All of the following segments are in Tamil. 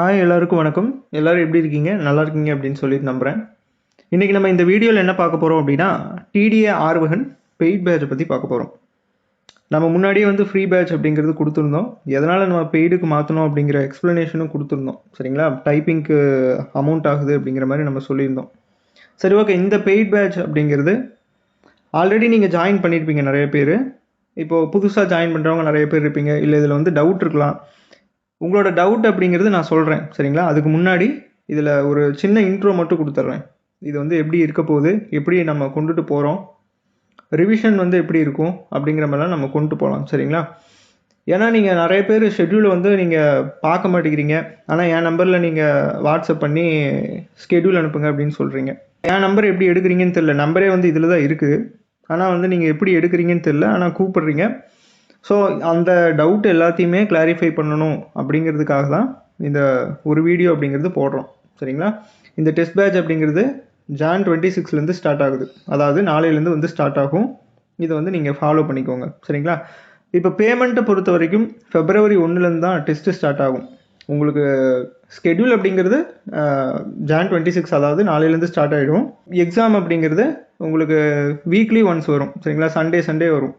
ஹாய் எல்லாருக்கும் வணக்கம். எல்லாரும் எப்படி இருக்கீங்க? நல்லா இருக்கீங்க அப்படின்னு சொல்லிட்டு நம்புகிறேன் இன்றைக்கி நம்ம இந்த வீடியோவில் என்ன பார்க்க போகிறோம் அப்படின்னா டிடிஏ ஆர்வகன் பெய்ட் பேட்சை பற்றி பார்க்க போகிறோம் நம்ம முன்னாடியே வந்து ஃப்ரீ பேட்ச் அப்படிங்கிறது கொடுத்துருந்தோம். எதனால் நம்ம பெய்டுக்கு மாற்றணும் அப்படிங்கிற எக்ஸ்ப்ளனேஷனும் கொடுத்துருந்தோம். சரிங்களா? டைப்பிங்க்கு அமௌண்ட் ஆகுது அப்படிங்கிற மாதிரி நம்ம சொல்லியிருந்தோம். சரி ஓகே இந்த பெய்ட் பேட்ச் அப்படிங்கிறது ஆல்ரெடி நீங்கள் ஜாயின் பண்ணியிருப்பீங்க நிறைய பேர். இப்போது புதுசாக ஜாயின் பண்ணுறவங்க நிறைய பேர் இருப்பீங்க. இல்லை இதில் வந்து டவுட் இருக்கலாம். உங்களோட டவுட் அப்படிங்கிறது நான் சொல்கிறேன் சரிங்களா? அதுக்கு முன்னாடி இதில் ஒரு சின்ன இன்ட்ரோ மட்டும் கொடுத்துட்றேன் இது வந்து எப்படி இருக்க போகுது எப்படி நம்ம கொண்டுட்டு போகிறோம் ரிவிஷன் வந்து எப்படி இருக்கும் அப்படிங்கிற மாதிரிலாம் நம்ம கொண்டு போகலாம் சரிங்களா? ஏன்னா நீங்கள் நிறைய பேர் ஷெட்யூலை வந்து நீங்கள் பார்க்க மாட்டேங்கிறீங்க. ஆனால் என் நம்பரில் நீங்கள் வாட்ஸ்அப் பண்ணி ஸ்கெடியூல் அனுப்புங்க அப்படின்னு சொல்கிறீங்க என் நம்பர் எப்படி எடுக்கிறீங்கன்னு தெரில நம்பரே வந்து இதில் தான் இருக்குது ஆனால் வந்து நீங்கள் எப்படி எடுக்கிறீங்கன்னு தெரில ஆனால் கூப்பிடுறீங்க. ஸோ அந்த டவுட் எல்லாத்தையுமே கிளாரிஃபை பண்ணணும் அப்படிங்கிறதுக்காக தான் இந்த ஒரு வீடியோ அப்படிங்கிறது போடுறோம். சரிங்களா? இந்த டெஸ்ட் பேட்ச் அப்படிங்கிறது ஜான் டுவெண்ட்டி சிக்ஸ்லேருந்து ஸ்டார்ட் ஆகுது. அதாவது நாளையிலேருந்து வந்து ஸ்டார்ட் ஆகும். இதை வந்து நீங்கள் ஃபாலோ பண்ணிக்கோங்க. சரிங்களா? இப்போ பேமெண்ட்டை பொறுத்த வரைக்கும் ஃபெப்ரவரி ஒன்றுலேருந்து தான் டெஸ்ட்டு ஸ்டார்ட் ஆகும். உங்களுக்கு ஸ்கெட்யூல் அப்படிங்கிறது ஜான் டுவெண்ட்டி சிக்ஸ் அதாவது நாளையிலேருந்து ஸ்டார்ட் ஆகிடும் எக்ஸாம் அப்படிங்கிறது உங்களுக்கு வீக்லி ஒன்ஸ் வரும். சரிங்களா? சண்டே சண்டே வரும்.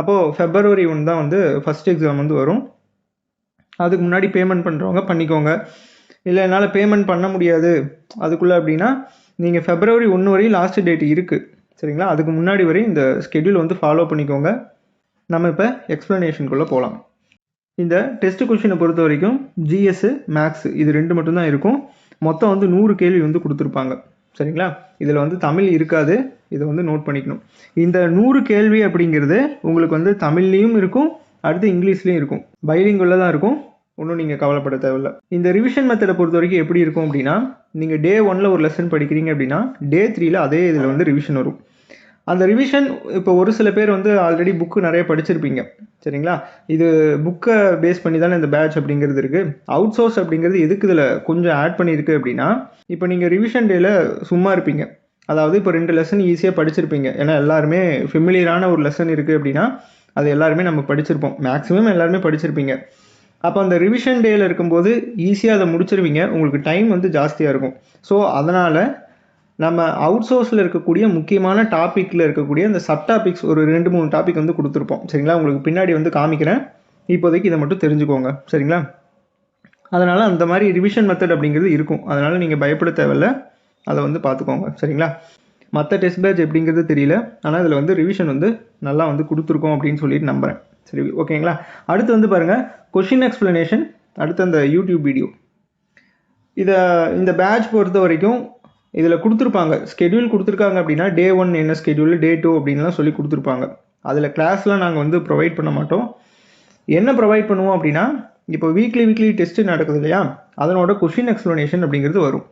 அப்போது ஃபெப்ரவரி ஒன் தான் வந்து ஃபஸ்ட் எக்ஸாம் வந்து வரும். அதுக்கு முன்னாடி பேமெண்ட் பண்ணுறவங்க பண்ணிக்கோங்க. இல்லை என்னால் பேமெண்ட் பண்ண முடியாது. அதுக்குள்ளே அப்படின்னா நீங்கள் ஃபெப்ரவரி ஒன்று வரையும் லாஸ்ட் டேட் இருக்குது சரிங்களா? அதுக்கு முன்னாடி வரையும் இந்த ஸ்கெடியூல் வந்து ஃபாலோ பண்ணிக்கோங்க. நம்ம இப்போ எக்ஸ்ப்ளனேஷனுக்குள்ளே போகலாம் இந்த டெஸ்ட் கொஷினை பொறுத்த வரைக்கும் ஜிஎஸ்ஸு மேக்ஸு இது ரெண்டு மட்டும்தான் இருக்கும். மொத்தம் வந்து நூறு கேள்வி வந்து கொடுத்துருப்பாங்க. சரிங்களா? இதில் வந்து தமிழ் இருக்காது. இதை வந்து நோட் பண்ணிக்கணும். இந்த நூறு கேள்வி அப்படிங்கிறது உங்களுக்கு வந்து தமிழ்லேயும் இருக்கும் அடுத்து இங்கிலீஷ்லேயும் இருக்கும். பைலிங்குள்ள தான் இருக்கும். ஒன்றும் நீங்கள் கவலைப்பட தேவையில்ல. இந்த ரிவிஷன் மெத்தடை பொறுத்த வரைக்கும் எப்படி இருக்கும் அப்படின்னா நீங்கள் டே ஒனில் ஒரு லெசன் படிக்கிறீங்க அப்படின்னா டே த்ரீல அதே இதில் வந்து ரிவிஷன் வரும். அந்த ரிவிஷன் இப்போ ஒரு சில பேர் வந்து ஆல்ரெடி புக்கு நிறைய படிச்சிருப்பீங்க. சரிங்களா? இது புக்கை பேஸ் பண்ணி தானே இந்த பேட்ச் அப்படிங்கிறது இருக்குது அவுட் சோர்ஸ் அப்படிங்கிறது எதுக்கு இதில் கொஞ்சம் ஆட் பண்ணியிருக்கு அப்படின்னா இப்போ நீங்கள் ரிவிஷன் டேயில் சும்மா இருப்பீங்க. அதாவது இப்போ ரெண்டு லெசன் ஈஸியாக படிச்சிருப்பீங்க. ஏன்னா எல்லாருமே ஃபெமிலியரான ஒரு லெசன் இருக்குது அப்படின்னா அது எல்லாருமே நம்ம படிச்சிருப்போம். மேக்ஸிமம் எல்லாருமே படிச்சிருப்பீங்க. அப்போ அந்த ரிவிஷன் டேயில் இருக்கும்போது ஈஸியாக அதை முடிச்சிருவீங்க. உங்களுக்கு டைம் வந்து ஜாஸ்தியாக இருக்கும். ஸோ அதனால் நம்ம அவுட் சோர்ஸில் இருக்கக்கூடிய முக்கியமான டாப்பிக்கில் இருக்கக்கூடிய அந்த சப் டாபிக்ஸ் ஒரு ரெண்டு மூணு டாபிக் வந்து கொடுத்துருப்போம். சரிங்களா? உங்களுக்கு பின்னாடி வந்து காமிக்கிறேன். இப்போதைக்கு இதை மட்டும் தெரிஞ்சுக்கோங்க. சரிங்களா? அதனால் அந்த மாதிரி ரிவிஷன் மெத்தட் அப்படிங்கிறது இருக்கும். அதனால் நீங்கள் பயப்பட தேவையில்ல. அதை வந்து பார்த்துக்கோங்க. சரிங்களா? மற்ற டெஸ்ட் பேட்ச் எப்படிங்கிறது தெரியல. ஆனால் இதில் வந்து ரிவிஷன் வந்து நல்லா வந்து கொடுத்துருக்கோம் அப்படின்னு சொல்லிட்டு நம்புகிறேன் சரி ஓகேங்களா? அடுத்து வந்து பாருங்கள் கொஷின் எக்ஸ்ப்ளனேஷன் அடுத்து அந்த யூடியூப் வீடியோ இதை இந்த பேட்ச் பொறுத்த வரைக்கும் இதில் கொடுத்துருப்பாங்க. ஸ்கெடியூல் கொடுத்துருக்காங்க அப்படின்னா டே ஒன் என்ன ஸ்கெடியூல் டே டூ அப்படின்லாம் சொல்லி கொடுத்துருப்பாங்க. அதில் கிளாஸ்லாம் நாங்கள் வந்து ப்ரொவைட் பண்ண மாட்டோம். என்ன ப்ரொவைட் பண்ணுவோம் அப்படின்னா இப்போ வீக்லி வீக்லி டெஸ்ட்டு நடக்குது இல்லையா? அதனோட கொஷின் எக்ஸ்ப்ளனேஷன் அப்படிங்கிறது வரும்.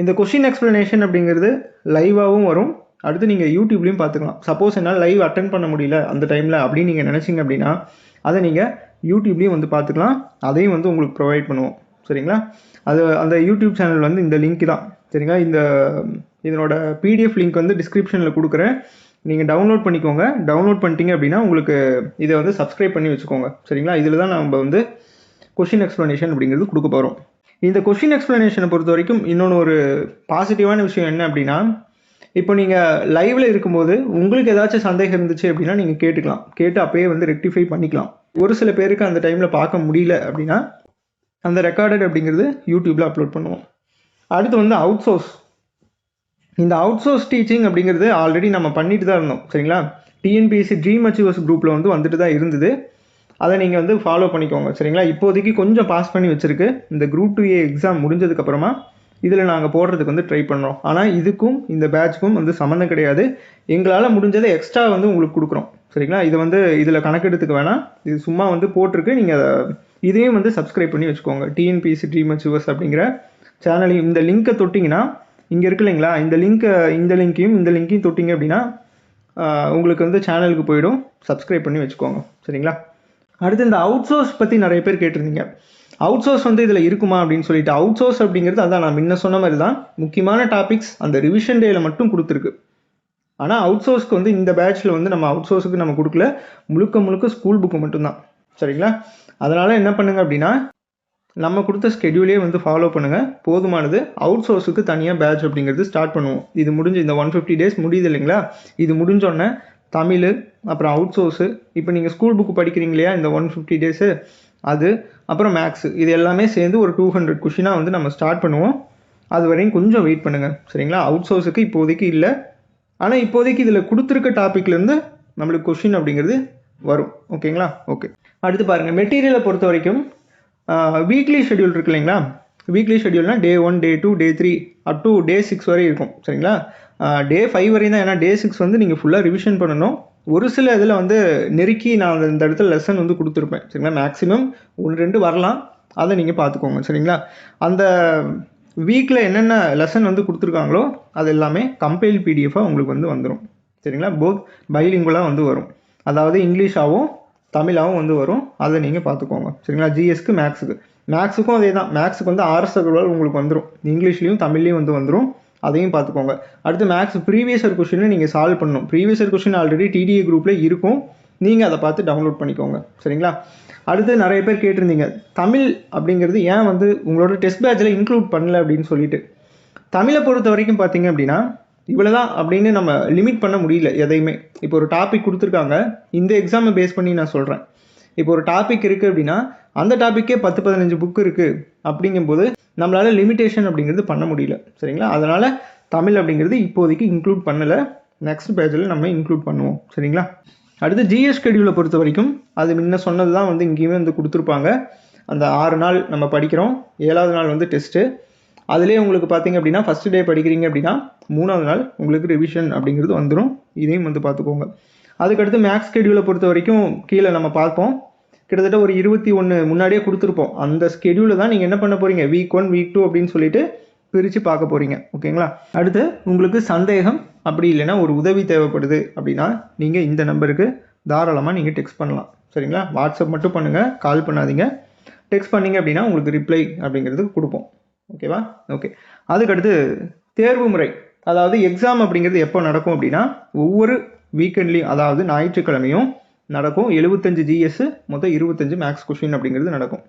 இந்த கொஷின் எக்ஸ்ப்ளனேஷன் அப்படிங்கிறது லைவாகவும் வரும். அடுத்து நீங்கள் யூடியூப்லேயும் பார்த்துக்கலாம் சப்போஸ் என்னால் லைவ் அட்டன் பண்ண முடியல அந்த டைமில் அப்படின்னு நீங்கள் நினச்சிங்க அப்படின்னா அதை நீங்கள் யூடியூப்லேயும் வந்து பார்த்துக்கலாம் அதையும் வந்து உங்களுக்கு ப்ரொவைட் பண்ணுவோம். சரிங்களா? அது அந்த யூடியூப் சேனல் வந்து இந்த லிங்க் தான். சரிங்களா? இந்த இதனோட பிடிஎஃப் லிங்க் வந்து டிஸ்கிரிப்ஷனில் கொடுக்குறேன். நீங்கள் டவுன்லோட் பண்ணிக்கோங்க. டவுன்லோட் பண்ணிட்டீங்க அப்படின்னா உங்களுக்கு இதை வந்து சப்ஸ்கிரைப் பண்ணி வச்சுக்கோங்க. சரிங்களா? இதில் தான் நம்ம வந்து கொஷின் எக்ஸ்ப்ளனேஷன் அப்படிங்கிறது கொடுக்க போகிறோம் இந்த கொஷின் எக்ஸ்ப்ளனேஷனை பொறுத்த வரைக்கும் இன்னொன்று ஒரு பாசிட்டிவான விஷயம் என்ன அப்படின்னா இப்போ நீங்கள் லைவில் இருக்கும்போது உங்களுக்கு ஏதாச்சும் சந்தேகம் இருந்துச்சு அப்படின்னா நீங்கள் கேட்டுக்கலாம். கேட்டு அப்பயே வந்து ரெக்டிஃபை பண்ணிக்கலாம். ஒரு சில பேருக்கு அந்த டைமில் பார்க்க முடியல அப்படின்னா அந்த ரெக்கார்டட் அப்படிங்கிறது யூடியூப்பில் அப்லோட் பண்ணுவோம். அடுத்து வந்து அவுட் சோர்ஸ் இந்த அவுட் சோர்ஸ் டீச்சிங் அப்படிங்கிறது ஆல்ரெடி நம்ம பண்ணிட்டு தான் இருந்தோம் சரிங்களா? டிஎன்பிஎஸ்சி ட்ரீம் அச்சீவர்ஸ் குரூப்பில் வந்து வந்துட்டு தான் இருந்தது. அதை நீங்கள் வந்து ஃபாலோ பண்ணிக்கோங்க சரிங்களா? இப்போதைக்கு கொஞ்சம் பாஸ் பண்ணி வச்சுருக்கு. இந்த குரூப் டூ ஏ எக்ஸாம் முடிஞ்சதுக்கப்புறமா இதில் நாங்கள் போடுறதுக்கு வந்து ட்ரை பண்ணுறோம் ஆனால் இதுக்கும் இந்த பேட்ச்க்கும் வந்து சம்மந்தம் கிடையாது. எங்களால் முடிஞ்சதை எக்ஸ்ட்ரா வந்து உங்களுக்கு கொடுக்குறோம் சரிங்களா? இது வந்து இதில் கணக்கெடுத்துக்க வேணாம். இது சும்மா வந்து போட்டிருக்கு. நீங்கள் அதை இதையும் வந்து சப்ஸ்கிரைப் பண்ணி வச்சுக்கோங்க. டிஎன்பிஎஸ்சி ட்ரீம் அச்சீவர்ஸ் அப்படிங்கிற சேனலையும் இந்த லிங்க்கை தொட்டிங்கன்னா இங்கே இருக்கு இல்லைங்களா? இந்த லிங்க்கை இந்த லிங்க்கையும் இந்த லிங்க்கையும் தொட்டிங்க அப்படின்னா உங்களுக்கு வந்து சேனலுக்கு போயிடும். சப்ஸ்கிரைப் பண்ணி வச்சுக்கோங்க. சரிங்களா? அடுத்து இந்த அவுட் சோர்ஸ் பற்றி நிறைய பேர் கேட்டிருந்தீங்க. அவுட் சோர்ஸ் வந்து இதில் இருக்குமா அப்படின்னு சொல்லிட்டு அவுட் சோர்ஸ் அப்படிங்கிறது அதான் நான் முன்ன சொன்ன மாதிரி தான் முக்கியமான டாபிக்ஸ் அந்த ரிவிஷன் டேயில் மட்டும் கொடுத்துருக்கு. ஆனால் அவுட் சோர்ஸ்க்கு வந்து இந்த பேட்சில் வந்து நம்ம அவுட் சோர்ஸுக்கு நம்ம கொடுக்கல. முழுக்க முழுக்க ஸ்கூல் புக்கு மட்டும்தான். சரிங்களா? அதனால் என்ன பண்ணுங்கள் அப்படின்னா நம்ம கொடுத்த ஸ்கெடியூலே வந்து ஃபாலோ பண்ணுங்கள் போதுமானது. அவுட் சோர்ஸுக்கு தனியாக பேட்ச் அப்படிங்கிறது ஸ்டார்ட் பண்ணுவோம். இது முடிஞ்சு இந்த ஒன் ஃபிஃப்டி டேஸ் முடியுது இல்லைங்களா? இது முடிஞ்சோடனே தமிழ் அப்புறம் அவுட் சோர்ஸு இப்போ நீங்கள் ஸ்கூல் புக்கு படிக்கிறீங்க இல்லையா? இந்த ஒன் ஃபிஃப்டி டேஸு அது அப்புறம் மேக்ஸு இது எல்லாமே சேர்ந்து ஒரு டூ ஹண்ட்ரட் கொஷினாக வந்து நம்ம ஸ்டார்ட் பண்ணுவோம். அது வரையும் கொஞ்சம் வெயிட் பண்ணுங்கள் சரிங்களா? அவுட் சோர்ஸுக்கு இப்போதைக்கு இல்லை. ஆனால் இப்போதைக்கு இதில் கொடுத்துருக்க டாப்பிக்லேருந்து நம்மளுக்கு கொஷின் அப்படிங்கிறது வரும். ஓகேங்களா? ஓகே. அடுத்து பாருங்கள் மெட்டீரியலை பொறுத்த வரைக்கும் வீக்லி ஷெட்யூல் இருக்கு இல்லைங்களா? Weekly ஷெடியூல்னால் day one day two day three up to day six வரை இருக்கும். சரிங்களா? டே ஃபைவ் வரையும் தான். ஏன்னா டே சிக்ஸ் வந்து நீங்கள் ஃபுல்லாக ரிவிஷன் பண்ணணும். ஒரு சில இதில் வந்து நெருக்கி நான் இந்த இடத்துல லெசன் வந்து கொடுத்துருப்பேன். சரிங்களா? மேக்ஸிமம் ஒன்று ரெண்டு வரலாம். அதை நீங்கள் பார்த்துக்கோங்க. சரிங்களா? அந்த வீக்கில் என்னென்ன லெசன் வந்து கொடுத்துருக்காங்களோ அது எல்லாமே கம்பைல் பிடிஎஃபாக உங்களுக்கு வந்து வந்துடும் சரிங்களா? போத் பைலிங்குலாக வந்து வரும். அதாவது இங்கிலீஷாகவும் தமிழாகவும் வந்து வரும். அதை நீங்கள் பார்த்துக்கோங்க. சரிங்களா? ஜிஎஸ்க்கு மேக்ஸுக்கு மேக்ஸுக்கும் அதே தான் மேக்ஸுக்கு வந்து ஆர்எஸ் அகர்வால் உங்களுக்கு வந்துடும் இங்கிலீஷ்லேயும் தமிழ்லேயும் வந்து வந்துடும் அதையும் பார்த்துக்கோங்க. அடுத்து மேக்ஸ் ப்ரீவியஸ் இயர் கொஷினை நீங்கள் சால்வ் பண்ணணும். Previous year question already TTA குரூப்பில் இருக்கும். நீங்கள் அதை பார்த்து டவுன்லோட் பண்ணிக்கோங்க. சரிங்களா? அடுத்து நிறைய பேர் கேட்டிருந்தீங்க. தமிழ் அப்படிங்கிறது ஏன் வந்து உங்களோட டெஸ்ட் பேட்சில் இன்க்ளூட் பண்ணல அப்படின்னு சொல்லிட்டு. தமிழை பொறுத்த வரைக்கும் பார்த்தீங்க அப்படின்னா இவ்வளோ தான் அப்படின்னு நம்ம லிமிட் பண்ண முடியல எதையுமே. இப்போ ஒரு டாபிக் கொடுத்துருக்காங்க. இந்த எக்ஸாமை பேஸ் பண்ணி நான் சொல்கிறேன் இப்போ ஒரு டாபிக் இருக்குது அப்படின்னா அந்த டாப்பிக்கே பத்து பதினஞ்சு புக் இருக்குது அப்படிங்கும்போது நம்மளால் லிமிட்டேஷன் அப்படிங்கிறது பண்ண முடியல. சரிங்களா? அதனால் தமிழ் அப்படிங்கிறது இப்போதைக்கு இன்க்ளூட் பண்ணலை. நெக்ஸ்ட் பேஜில் நம்ம இன்க்ளூட் பண்ணுவோம். சரிங்களா? அடுத்து ஜிஎஸ் ஷெடியூலை பொறுத்த வரைக்கும் அது முன்ன சொன்னது தான் வந்து இங்கேயுமே வந்து கொடுத்துருப்பாங்க. அந்த ஆறு நாள் நம்ம படிக்கிறோம். ஏழாவது நாள் வந்து டெஸ்ட்டு அதிலே உங்களுக்கு பார்த்தீங்க அப்படின்னா ஃபஸ்ட் டே படிக்கிறீங்க அப்படின்னா மூணாவது நாள் உங்களுக்கு ரிவிஷன் அப்படிங்கிறது வந்துடும் இதையும் வந்து பார்த்துக்கோங்க அதுக்கடுத்து மேக்ஸ் ஸ்கெடியூலை பொறுத்த வரைக்கும் கீழே நம்ம பார்ப்போம். கிட்டத்தட்ட ஒரு இருபத்தி ஒன்று முன்னாடியே கொடுத்துருப்போம். அந்த ஸ்கெடியூலில் தான் நீங்கள் என்ன பண்ண போகிறீங்க வீக் ஒன் வீக் டூ அப்படின்னு சொல்லிட்டு பிரித்து பார்க்க போகிறீங்க ஓகேங்களா அடுத்து உங்களுக்கு சந்தேகம் அப்படி இல்லைன்னா ஒரு உதவி தேவைப்படுது அப்படின்னா நீங்கள் இந்த நம்பருக்கு தாராளமாக நீங்கள் டெக்ஸ்ட் பண்ணலாம். சரிங்களா? வாட்ஸ்அப் மட்டும் பண்ணுங்கள் கால் பண்ணாதீங்க. டெக்ஸ்ட் பண்ணீங்க அப்படின்னா உங்களுக்கு ரிப்ளை அப்படிங்கிறது கொடுப்போம். ஓகேவா ஓகே அதுக்கடுத்து தேர்வு முறை. அதாவது எக்ஸாம் அப்படிங்கிறது எப்போ நடக்கும் அப்படின்னா ஒவ்வொரு வீக்கெண்ட்லேயும் அதாவது ஞாயிற்றுக்கிழமையும் நடக்கும். எழுபத்தஞ்சு ஜிஎஸ் மொத்தம் இருபத்தஞ்சு மேக்ஸ் கொஷின் அப்படிங்கிறது நடக்கும்.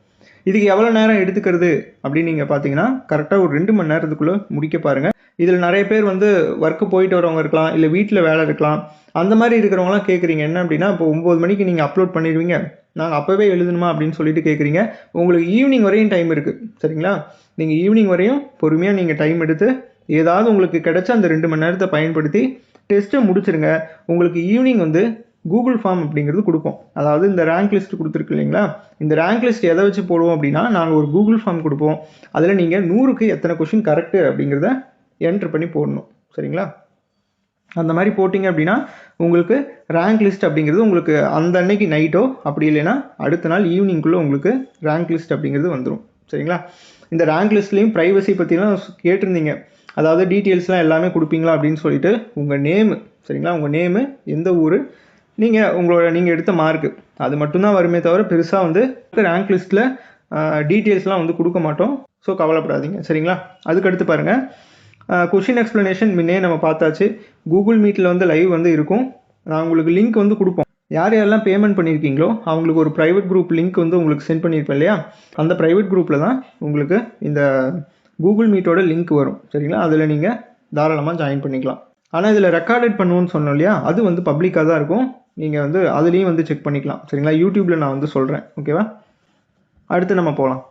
இதுக்கு எவ்வளோ நேரம் எடுத்துக்கிறது அப்படின்னு நீங்கள் பார்த்தீங்கன்னா கரெக்டாக ஒரு ரெண்டு மணி நேரத்துக்குள்ளே முடிக்க பாருங்கள் இதில் நிறைய பேர் வந்து ஒர்க்கு போயிட்டு வரவங்க இருக்கலாம் இல்லை வீட்டில் வேலை இருக்கலாம். அந்த மாதிரி இருக்கிறவங்களாம் கேட்குறீங்க என்ன அப்படின்னா இப்போ ஒம்பது மணிக்கு நீங்கள் அப்லோட் பண்ணிடுவீங்க. நாங்கள் அப்போவே எழுதணுமா அப்படின்னு சொல்லிட்டு கேட்குறீங்க உங்களுக்கு ஈவினிங் வரையும் டைம் இருக்குது சரிங்களா? நீங்கள் ஈவினிங் வரையும் பொறுமையாக நீங்கள் டைம் எடுத்து ஏதாவது உங்களுக்கு கிடைச்ச அந்த ரெண்டு மணி நேரத்தை பயன்படுத்தி டெஸ்ட்டை முடிச்சிருங்க. உங்களுக்கு ஈவினிங் வந்து கூகுள் ஃபார்ம் அப்படிங்கிறது கொடுப்போம் அதாவது இந்த ரேங்க் லிஸ்ட் கொடுத்துருக்கு இல்லைங்களா? இந்த ரேங்க் லிஸ்ட் எதை வச்சு போடுவோம் அப்படின்னா நாங்கள் ஒரு கூகுள் ஃபார்ம் கொடுப்போம். அதில் நீங்கள் நூறுக்கு எத்தனை கொஷின் கரெக்டு அப்படிங்கிறத என்ட்ரு பண்ணி போடணும். சரிங்களா? அந்த மாதிரி போட்டிங்க அப்படின்னா உங்களுக்கு ரேங்க் லிஸ்ட் அப்படிங்கிறது உங்களுக்கு அந்த அன்னைக்கு நைட்டோ அப்படி இல்லைன்னா அடுத்த நாள் ஈவினிங்குள்ளே உங்களுக்கு ரேங்க் லிஸ்ட் அப்படிங்கிறது வந்துடும் சரிங்களா? இந்த ரேங்க் லிஸ்ட்லேயும் ப்ரைவசி பற்றிலாம் கேட்டிருந்தீங்க. அதாவது டீட்டெயில்ஸ்லாம் எல்லாமே கொடுப்பீங்களா அப்படின்னு சொல்லிட்டு உங்கள் நேமு சரிங்களா? உங்கள் நேமு எந்த ஊர்? நீங்கள் உங்களோட நீங்கள் எடுத்த மார்க்கு அது மட்டும்தான் வருமே தவிர பெருசாக வந்து ரேங்க் லிஸ்ட்டில் டீட்டெயில்ஸ்லாம் வந்து கொடுக்க மாட்டோம். ஸோ கவலைப்படாதீங்க சரிங்களா? அதுக்கடுத்து பாருங்கள் கொஷின் எக்ஸ்ப்ளனேஷன் முன்னே நம்ம பார்த்தாச்சு. கூகுள் மீட்டில் வந்து லைவ் வந்து இருக்கும். நான் உங்களுக்கு லிங்க் வந்து கொடுப்போம். யார் யாரெல்லாம் பேமெண்ட் பண்ணியிருக்கீங்களோ அவங்களுக்கு ஒரு ப்ரைவேட் குரூப் லிங்க் வந்து உங்களுக்கு சென்ட் பண்ணியிருப்பேன் இல்லையா? அந்த ப்ரைவேட் குரூப்பில் தான் உங்களுக்கு இந்த கூகுள் மீட்டோட லிங்க் வரும். சரிங்களா? அதில் நீங்கள் தாராளமாக ஜாயின் பண்ணிக்கலாம். ஆனால் இதில் ரெக்கார்டட் பண்ணுவோன்னு சொன்னோம் இல்லையா? அது வந்து பப்ளிக்காக தான் இருக்கும். நீங்கள் வந்து அதுலேயும் வந்து செக் பண்ணிக்கலாம். சரிங்களா? யூடியூப்பில் நான் வந்து சொல்கிறேன் ஓகேவா அடுத்து நம்ம போகலாம்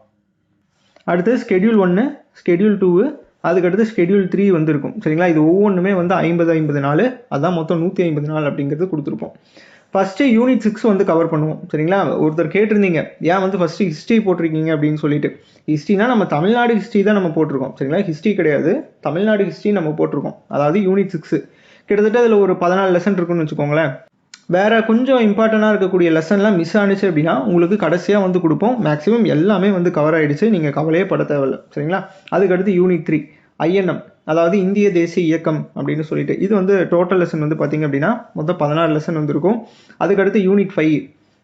அடுத்து ஸ்கெடியூல் ஒன்று ஸ்கெடியூல் டூவு அதுக்கடுத்து ஸ்கெடியூல் த்ரீ வந்து இருக்கும் சரிங்களா? இது ஒவ்வொன்றுமே வந்து ஐம்பது ஐம்பது நாள். அதான் மொத்தம் நூற்றி ஐம்பது நாள் அப்படிங்கிறது கொடுத்துருப்போம். ஃபஸ்ட்டு யூனிட் சிக்ஸ் வந்து கவர் பண்ணுவோம். சரிங்களா? ஒருத்தர் கேட்டிருந்தீங்க ஏன் வந்து ஃபஸ்ட்டு ஹிஸ்ட்ரி போட்டிருக்கீங்க? அப்படின்னு சொல்லிட்டு. ஹிஸ்ட்ரினா நம்ம தமிழ்நாடு ஹிஸ்ட்ரி தான் நம்ம போட்டிருக்கோம். சரிங்களா? ஹிஸ்ட்ரி கிடையாது. தமிழ்நாடு ஹிஸ்ட்ரி நம்ம போட்டிருக்கோம். அதாவது யூனிட் சிக்ஸு கிட்டத்தட்ட அதில் ஒரு பதினாலு லெசன் இருக்குன்னு வச்சுக்கோங்களேன். வேறு கொஞ்சம் இம்பார்ட்டண்ட்டாக இருக்கக்கூடிய லெசன்லாம் மிஸ் ஆனிச்சு அப்படின்னா உங்களுக்கு கடைசியாக வந்து கொடுப்போம். மேக்ஸிமம் எல்லாமே வந்து கவர் ஆகிடுச்சு நீங்கள் கவலையே பட தேவையில்ல. சரிங்களா? அதுக்கடுத்து யூனிட் த்ரீ ஐஎன்எம் அதாவது இந்திய தேசிய இயக்கம் அப்படின்னு சொல்லிட்டு இது வந்து டோட்டல் லெசன் வந்து பார்த்திங்க அப்படின்னா மொத்தம் பதினாறு லெசன் வந்துருக்கும். அதுக்கடுத்து யூனிட் ஃபைவ்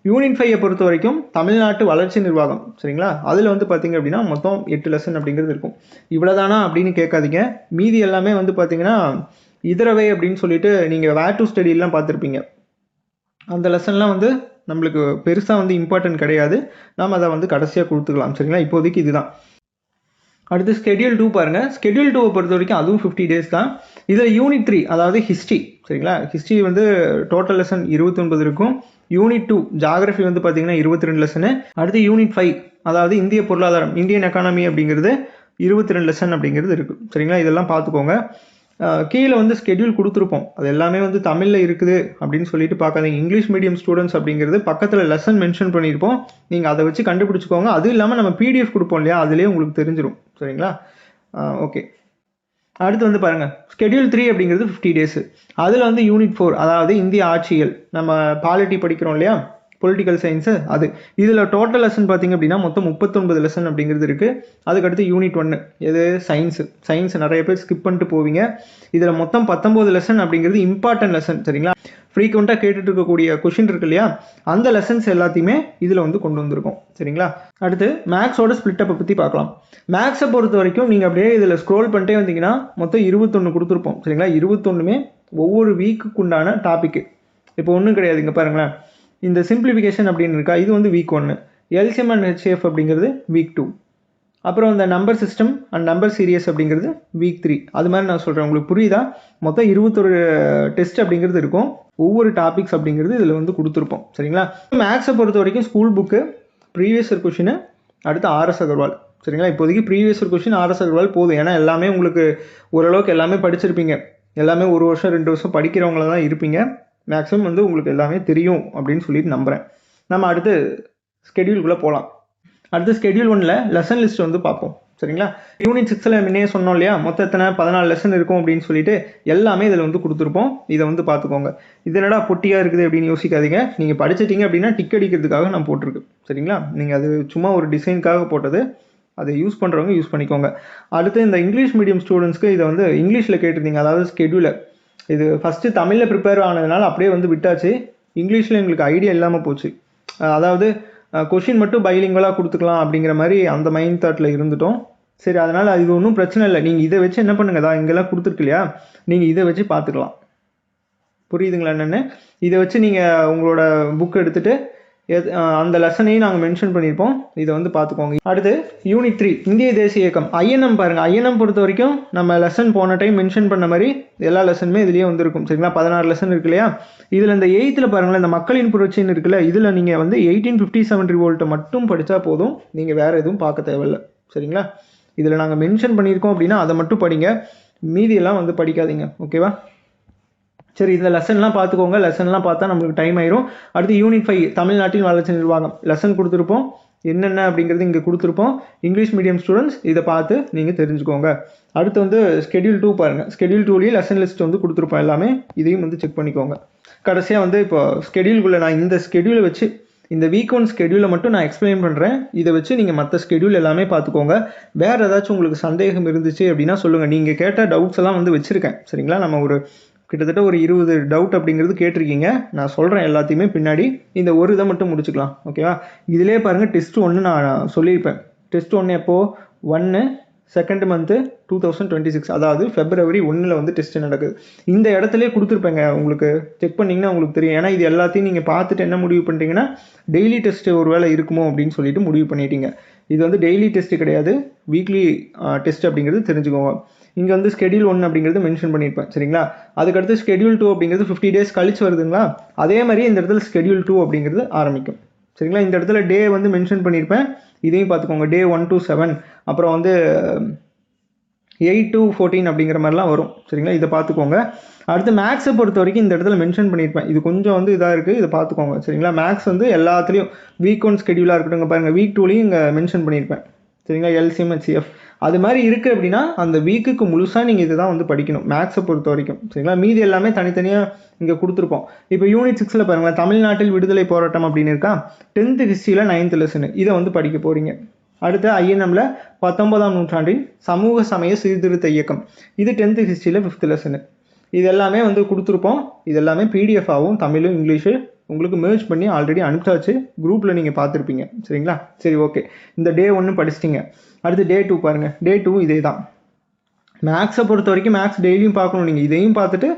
யூனிட் ஃபைவை பொறுத்த வரைக்கும் தமிழ்நாட்டு வளர்ச்சி நிர்வாகம் சரிங்களா? அதில் வந்து பார்த்திங்க அப்படின்னா மொத்தம் எட்டு லெசன் அப்படிங்கிறது இருக்கும். இவ்வளோதானா அப்படின்னு கேட்காதீங்க. மீதி எல்லாமே வந்து பார்த்திங்கன்னா இதரவை அப்படின்னு சொல்லிட்டு நீங்கள் வேர் டு ஸ்டடிலாம் பார்த்துருப்பீங்க. அந்த லெசன்லாம் வந்து நம்மளுக்கு பெருசாக வந்து இம்பார்ட்டன்ட் கிடையாது. நாம் அதை வந்து கடைசியாக கொடுத்துக்கலாம் சரிங்களா? இப்போதைக்கு இதுதான். அடுத்து ஸ்கெடியூல் டூ பாருங்கள் ஸ்கெடியூல் டூவை பொறுத்த வரைக்கும் அதுவும் ஃபிஃப்டி டேஸ் தான். இதில் யூனிட் த்ரீ அதாவது ஹிஸ்ட்ரி சரிங்களா? ஹிஸ்ட்ரி வந்து டோட்டல் லெசன் இருபத்தொன்பது இருக்கும். யூனிட் டூ ஜாகிரஃபி வந்து பார்த்தீங்கன்னா இருபத்தி ரெண்டு லெசனு அடுத்து யூனிட் ஃபைவ் அதாவது இந்திய பொருளாதாரம் இந்தியன் எக்கானமி அப்படிங்கிறது இருபத்தி ரெண்டு லெசன் அப்படிங்கிறது இருக்குது சரிங்களா? இதெல்லாம் பார்த்துக்கோங்க. கீழே வந்து ஸ்கெடியூல் கொடுத்துருப்போம். அது எல்லாமே வந்து தமிழில் இருக்குது அப்படின்னு சொல்லிட்டு பார்க்காதீங்க. இங்கிலீஷ் மீடியம் ஸ்டூடெண்ட்ஸ் அப்படிங்கிறது பக்கத்தில் லெசன் மென்ஷன் பண்ணியிருப்போம். நீங்கள் அதை வச்சு கண்டுபிடிச்சிக்கோங்க. அதுவும் இல்லாமல் நம்ம பிடிஎஃப் கொடுப்போம் இல்லையா? அதுலேயே உங்களுக்கு தெரிஞ்சிடும் சரிங்களா? ஓகே அடுத்து வந்து பாருங்கள் ஸ்கெடியூல் த்ரீ அப்படிங்கிறது ஃபிஃப்டி டேஸு அதில் வந்து யூனிட் ஃபோர் அதாவது இந்திய ஆட்சியல் நம்ம பாலிட்டி படிக்கிறோம் இல்லையா? பொலிட்டிக்கல் சயின்ஸு அது. இதில் டோட்டல் லெசன் பார்த்தீங்க அப்படின்னா மொத்தம் முப்பத்தொன்பது லெசன் அப்படிங்கிறது இருக்குது அதுக்கடுத்து யூனிட் ஒன்று எது? சயின்ஸு சயின்ஸ் நிறைய பேர் ஸ்கிப் பண்ணிட்டு போவீங்க. இதில் மொத்தம் பத்தொம்போது லெசன் அப்படிங்கிறது இம்பார்ட்டன்ட் லெசன் சரிங்களா? ஃப்ரீக்வெண்ட்டாக கேட்டுட்டு இருக்கக்கூடிய கொஷின் இருக்கு இல்லையா? அந்த லெசன்ஸ் எல்லாத்தையுமே இதில் வந்து கொண்டு வந்திருக்கோம் சரிங்களா? அடுத்து மேக்ஸோட ஸ்பிளிட்டப்பை பற்றி பார்க்கலாம். மேக்ஸை பொறுத்த வரைக்கும் நீங்கள் அப்படியே இதில் ஸ்க்ரோல் பண்ணிட்டே வந்தீங்கன்னா மொத்தம் இருபத்தொன்று கொடுத்துருப்போம் சரிங்களா? இருபத்தொன்றுமே ஒவ்வொரு வீக்குக்கு உண்டான டாப்பிக்கு இப்போ ஒன்றும் கிடையாது இங்கே பாருங்களேன். இந்த சிம்பிளிஃபிகேஷன் அப்படின்னு இருக்கா? இது வந்து வீக் ஒன்று எல்சிஎம் அண்ட் ஹெச்ஏஎஃப் அப்படிங்கிறது வீக் டூ அப்புறம் இந்த number system and number series அப்படிங்கிறது வீக் த்ரீ அது மாதிரி நான் சொல்கிறேன் உங்களுக்கு புரியுதா? மொத்தம் இருபத்தொரு டெஸ்ட் அப்படிங்கிறது இருக்கும். ஒவ்வொரு டாபிக்ஸ் அப்படிங்கிறது இதில் வந்து கொடுத்துருப்போம். சரிங்களா? மேக்ஸை பொறுத்த வரைக்கும் school book previous year question அடுத்து ஆர்எஸ் அகர்வால் சரிங்களா? இப்போதைக்கு previous year question RS Agarwal போதும். ஏன்னா எல்லாமே உங்களுக்கு ஓரளவுக்கு எல்லாமே படிச்சிருப்பீங்க. எல்லாமே ஒரு வருஷம் ரெண்டு வருஷம் படிக்கிறவங்கள தான் இருப்பீங்க. மேக்ஸிமம் வந்து உங்களுக்கு எல்லாமே தெரியும் அப்படின்னு சொல்லிட்டு நம்புகிறேன் நம்ம அடுத்து ஸ்கெடியூல்குள்ளே போகலாம் அடுத்து ஸ்கெடியூல் ஒன்றில் லெசன் லிஸ்ட் வந்து பார்ப்போம். சரிங்களா? யூனிட் சிக்ஸில் முன்னே சொன்னோம் இல்லையா? மொத்த எத்தனை? பதினாலு லெசன் இருக்கும் அப்படின்னு சொல்லிட்டு எல்லாமே இதில் வந்து கொடுத்துருப்போம். இதை வந்து பார்த்துக்கோங்க. இது என்னடா பொட்டியாக இருக்குது அப்படின்னு யோசிக்காதீங்க. நீங்கள் படிச்சிட்டிங்க அப்படின்னா டிக் அடிக்கிறதுக்காக நான் போட்டிருக்கு. சரிங்களா? நீங்கள் அது சும்மா ஒரு டிசைனுக்காக போட்டது அதை யூஸ் பண்ணுறவங்க யூஸ் பண்ணிக்கோங்க. அடுத்து இந்த இங்கிலீஷ் மீடியம் ஸ்டூடெண்ட்ஸ்க்கு இதை வந்து இங்கிலீஷில் கேட்டிருந்தீங்க. அதாவது ஸ்கெடியூலை இது ஃபஸ்ட்டு தமிழில் ப்ரிப்பேர் ஆனதுனால அப்படியே வந்து விட்டாச்சு. இங்கிலீஷில் எங்களுக்கு ஐடியா இல்லாமல் போச்சு. அதாவது கொஷின் மட்டும் பைலிங்கலாக கொடுத்துக்கலாம் அப்படிங்கிற மாதிரி அந்த மைண்ட் தாட்டில் இருந்துட்டோம். சரி அதனால் இது ஒன்றும் பிரச்சனை இல்லை. நீங்கள் இதை வச்சு என்ன பண்ணுங்க? தான் இங்கெல்லாம் கொடுத்துருக்கு இல்லையா நீங்கள் இதை வச்சு பார்த்துக்கலாம். புரியுதுங்களா என்னென்னு? இதை வச்சு நீங்கள் உங்களோட புக் எடுத்துகிட்டு அந்த லெசனையும் நாங்கள் மென்ஷன் பண்ணியிருப்போம். இதை வந்து பார்த்துக்கோங்க. அடுத்து யூனிட் த்ரீ இந்திய தேசிய இயக்கம். ஐஎன்எம் பாருங்கள் ஐஎன்எம் பொறுத்த வரைக்கும் நம்ம லெசன் போன டைம் மென்ஷன் பண்ண மாதிரி எல்லா லெசனுமே இதுலேயே வந்திருக்கும். சரிங்களா? பதினாறு லெசன் இருக்கு இல்லையா? இதில் இந்த எயித்தில் பாருங்களேன் இந்த மக்களின் புரட்சின்னு இருக்குல்ல இதில் நீங்கள் வந்து எயிட்டீன் ஃபிஃப்டி செவன் ரிவோல்ட்டை மட்டும் படித்தா போதும். நீங்கள் வேறு எதுவும் பார்க்க தேவையில்ல. சரிங்களா? இதில் நாங்கள் மென்ஷன் பண்ணியிருக்கோம் அப்படின்னா அதை மட்டும் படிங்க. மீதியெல்லாம் வந்து படிக்காதீங்க. ஓகேவா சரி இந்த லெசன்லாம் பார்த்துக்கோங்க லெசன்லாம் பார்த்தா நம்மளுக்கு டைம் ஆயிரும். அடுத்து யூனிட் ஃபைவ் தமிழ்நாட்டின் வளர்ச்சி நிர்வாகம். லெசன் கொடுத்துருப்போம். என்னென்ன அப்படிங்கிறது இங்கே கொடுத்துருப்போம். இங்கிலீஷ் மீடியம் ஸ்டூடெண்ட்ஸ் இதை பார்த்து நீங்கள் தெரிஞ்சுக்கோங்க. அடுத்து வந்து ஸ்கெடியூல் டூ பாருங்கள் ஸ்கெடியூல் டூலேயே லெசன் லிஸ்ட் வந்து கொடுத்துருப்போம் எல்லாமே. இதையும் வந்து செக் பண்ணிக்கோங்க. கடைசியாக வந்து இப்போ ஸ்கெடியூல்குள்ளே நான் இந்த ஸ்கெடியூலை வச்சு இந்த வீக் ஒன் ஸ்கெடியூலை மட்டும் நான் எக்ஸ்பிளைன் பண்ணுறேன் இதை வச்சு நீங்கள் மற்ற ஸ்கெடியூல் எல்லாமே பார்த்துக்கோங்க வேறு ஏதாச்சும் உங்களுக்கு சந்தேகம் இருந்துச்சு அப்படின்னா சொல்லுங்கள் நீங்கள் கேட்ட டவுட்ஸ் எல்லாம் வந்து வச்சுருக்கேன். சரிங்களா? நம்ம ஒரு கிட்டத்தட்ட ஒரு இருபது டவுட் அப்படிங்கிறது கேட்டிருக்கீங்க. நான் சொல்கிறேன் எல்லாத்தையுமே பின்னாடி. இந்த ஒரு இதை மட்டும் முடிச்சுக்கலாம். ஓகேவா இதிலே பாருங்கள் டெஸ்ட் ஒன்று நான் சொல்லியிருப்பேன். டெஸ்ட் ஒன்று எப்போது ஒன்று second month two thousand twenty six அதாவது ஃபெப்ரவரி ஒன்றில் வந்து டெஸ்ட் நடக்குது. இந்த இடத்துலேயே கொடுத்துருப்பேங்க. உங்களுக்கு செக் பண்ணிங்கன்னா உங்களுக்கு தெரியும். ஏன்னா இது எல்லாத்தையும் நீங்கள் பார்த்துட்டு என்ன முடிவு பண்ணுறீங்கன்னா டெய்லி டெஸ்ட்டு ஒரு வேலை இருக்குமோ அப்படின்னு சொல்லிட்டு முடிவு பண்ணிட்டீங்க. இது வந்து டெய்லி டெஸ்ட்டு கிடையாது. வீக்லி டெஸ்ட் அப்படிங்கிறது தெரிஞ்சுக்கோங்க. இங்கே வந்து ஸ்கெடியூல் ஒன் அப்படிங்கிறது மென்ஷன் பண்ணியிருப்பேன் சரிங்களா? அதுக்கடுத்து ஸ்கெடியூல் டூ அப்படிங்கிறது ஃபிஃப்டி டேஸ் கழிச்சு வருதுங்களா? அதே மாதிரி இந்த இடத்துல ஸ்கெடியூல் டூ அப்படிங்கிறது ஆரம்பிக்கும். சரிங்களா? இந்த இடத்துல டே வந்து மென்ஷன் பண்ணியிருப்பேன் இதையும் பார்த்துக்கோங்க. டே ஒன் டு செவன் அப்புறம் வந்து எயிட் டு ஃபோர்டீன் அப்படிங்கிற மாதிரிலாம் வரும். சரிங்களா? இதை பார்த்துக்கோங்க. அடுத்து மேக்ஸை பொறுத்த வரைக்கும் இந்த இடத்துல மென்ஷன் பண்ணியிருப்பேன் இது கொஞ்சம் வந்து இதாக இருக்குது இதை பார்த்துக்கோங்க. சரிங்களா? மேக்ஸ் வந்து எல்லாத்துலேயும் வீக் ஒன் ஸ்கெடியூலாக இருக்கட்டும் பாருங்கள் வீக் டூலையும் இங்கே மென்ஷன் பண்ணியிருப்பேன் சரிங்களா? எல்சிஎம்ஹெச்சிஎஃப் அது மாதிரி இருக்குது அப்படின்னா அந்த வீக்குக்கு முழுசாக நீங்கள் இதுதான் வந்து படிக்கணும் மேக்ஸை பொறுத்த வரைக்கும். சரிங்களா? மீதி எல்லாமே தனித்தனியாக இங்கே கொடுத்துருப்போம். இப்போ யூனிட் சிக்ஸில் பாருங்கள் தமிழ்நாட்டில் விடுதலை போராட்டம் அப்படின்னு இருக்கா? டென்த்து ஹிஸ்ட்ரியில் நைன்த்து லெசனு இதை வந்து படிக்க போகிறீங்க அடுத்து ஐஎன்எம்ல பத்தொன்பதாம் நூற்றாண்டின் சமூக சமய சீர்திருத்த இயக்கம். இது டென்த்து ஹிஸ்ட்ரியில் ஃபிஃப்த் லெசனு இது எல்லாமே வந்து கொடுத்துருப்போம். இது எல்லாமே பிடிஎஃப் தமிழும் இங்கிலீஷு உங்களுக்கு மேர்ஜ் பண்ணி ஆல்ரெடி அனுப்பிச்சாச்சு. குரூப்பில் நீங்கள் பார்த்துருப்பீங்க. சரிங்களா? சரி ஓகே இந்த டே ஒன்று படிச்சிட்டிங்க. அடுத்து டே டூ பாருங்கள் டே டூ இதே தான் மேக்ஸை பொறுத்த வரைக்கும் மேக்ஸ் டெய்லியும் பார்க்கணும் நீங்கள் இதையும் பார்த்துட்டு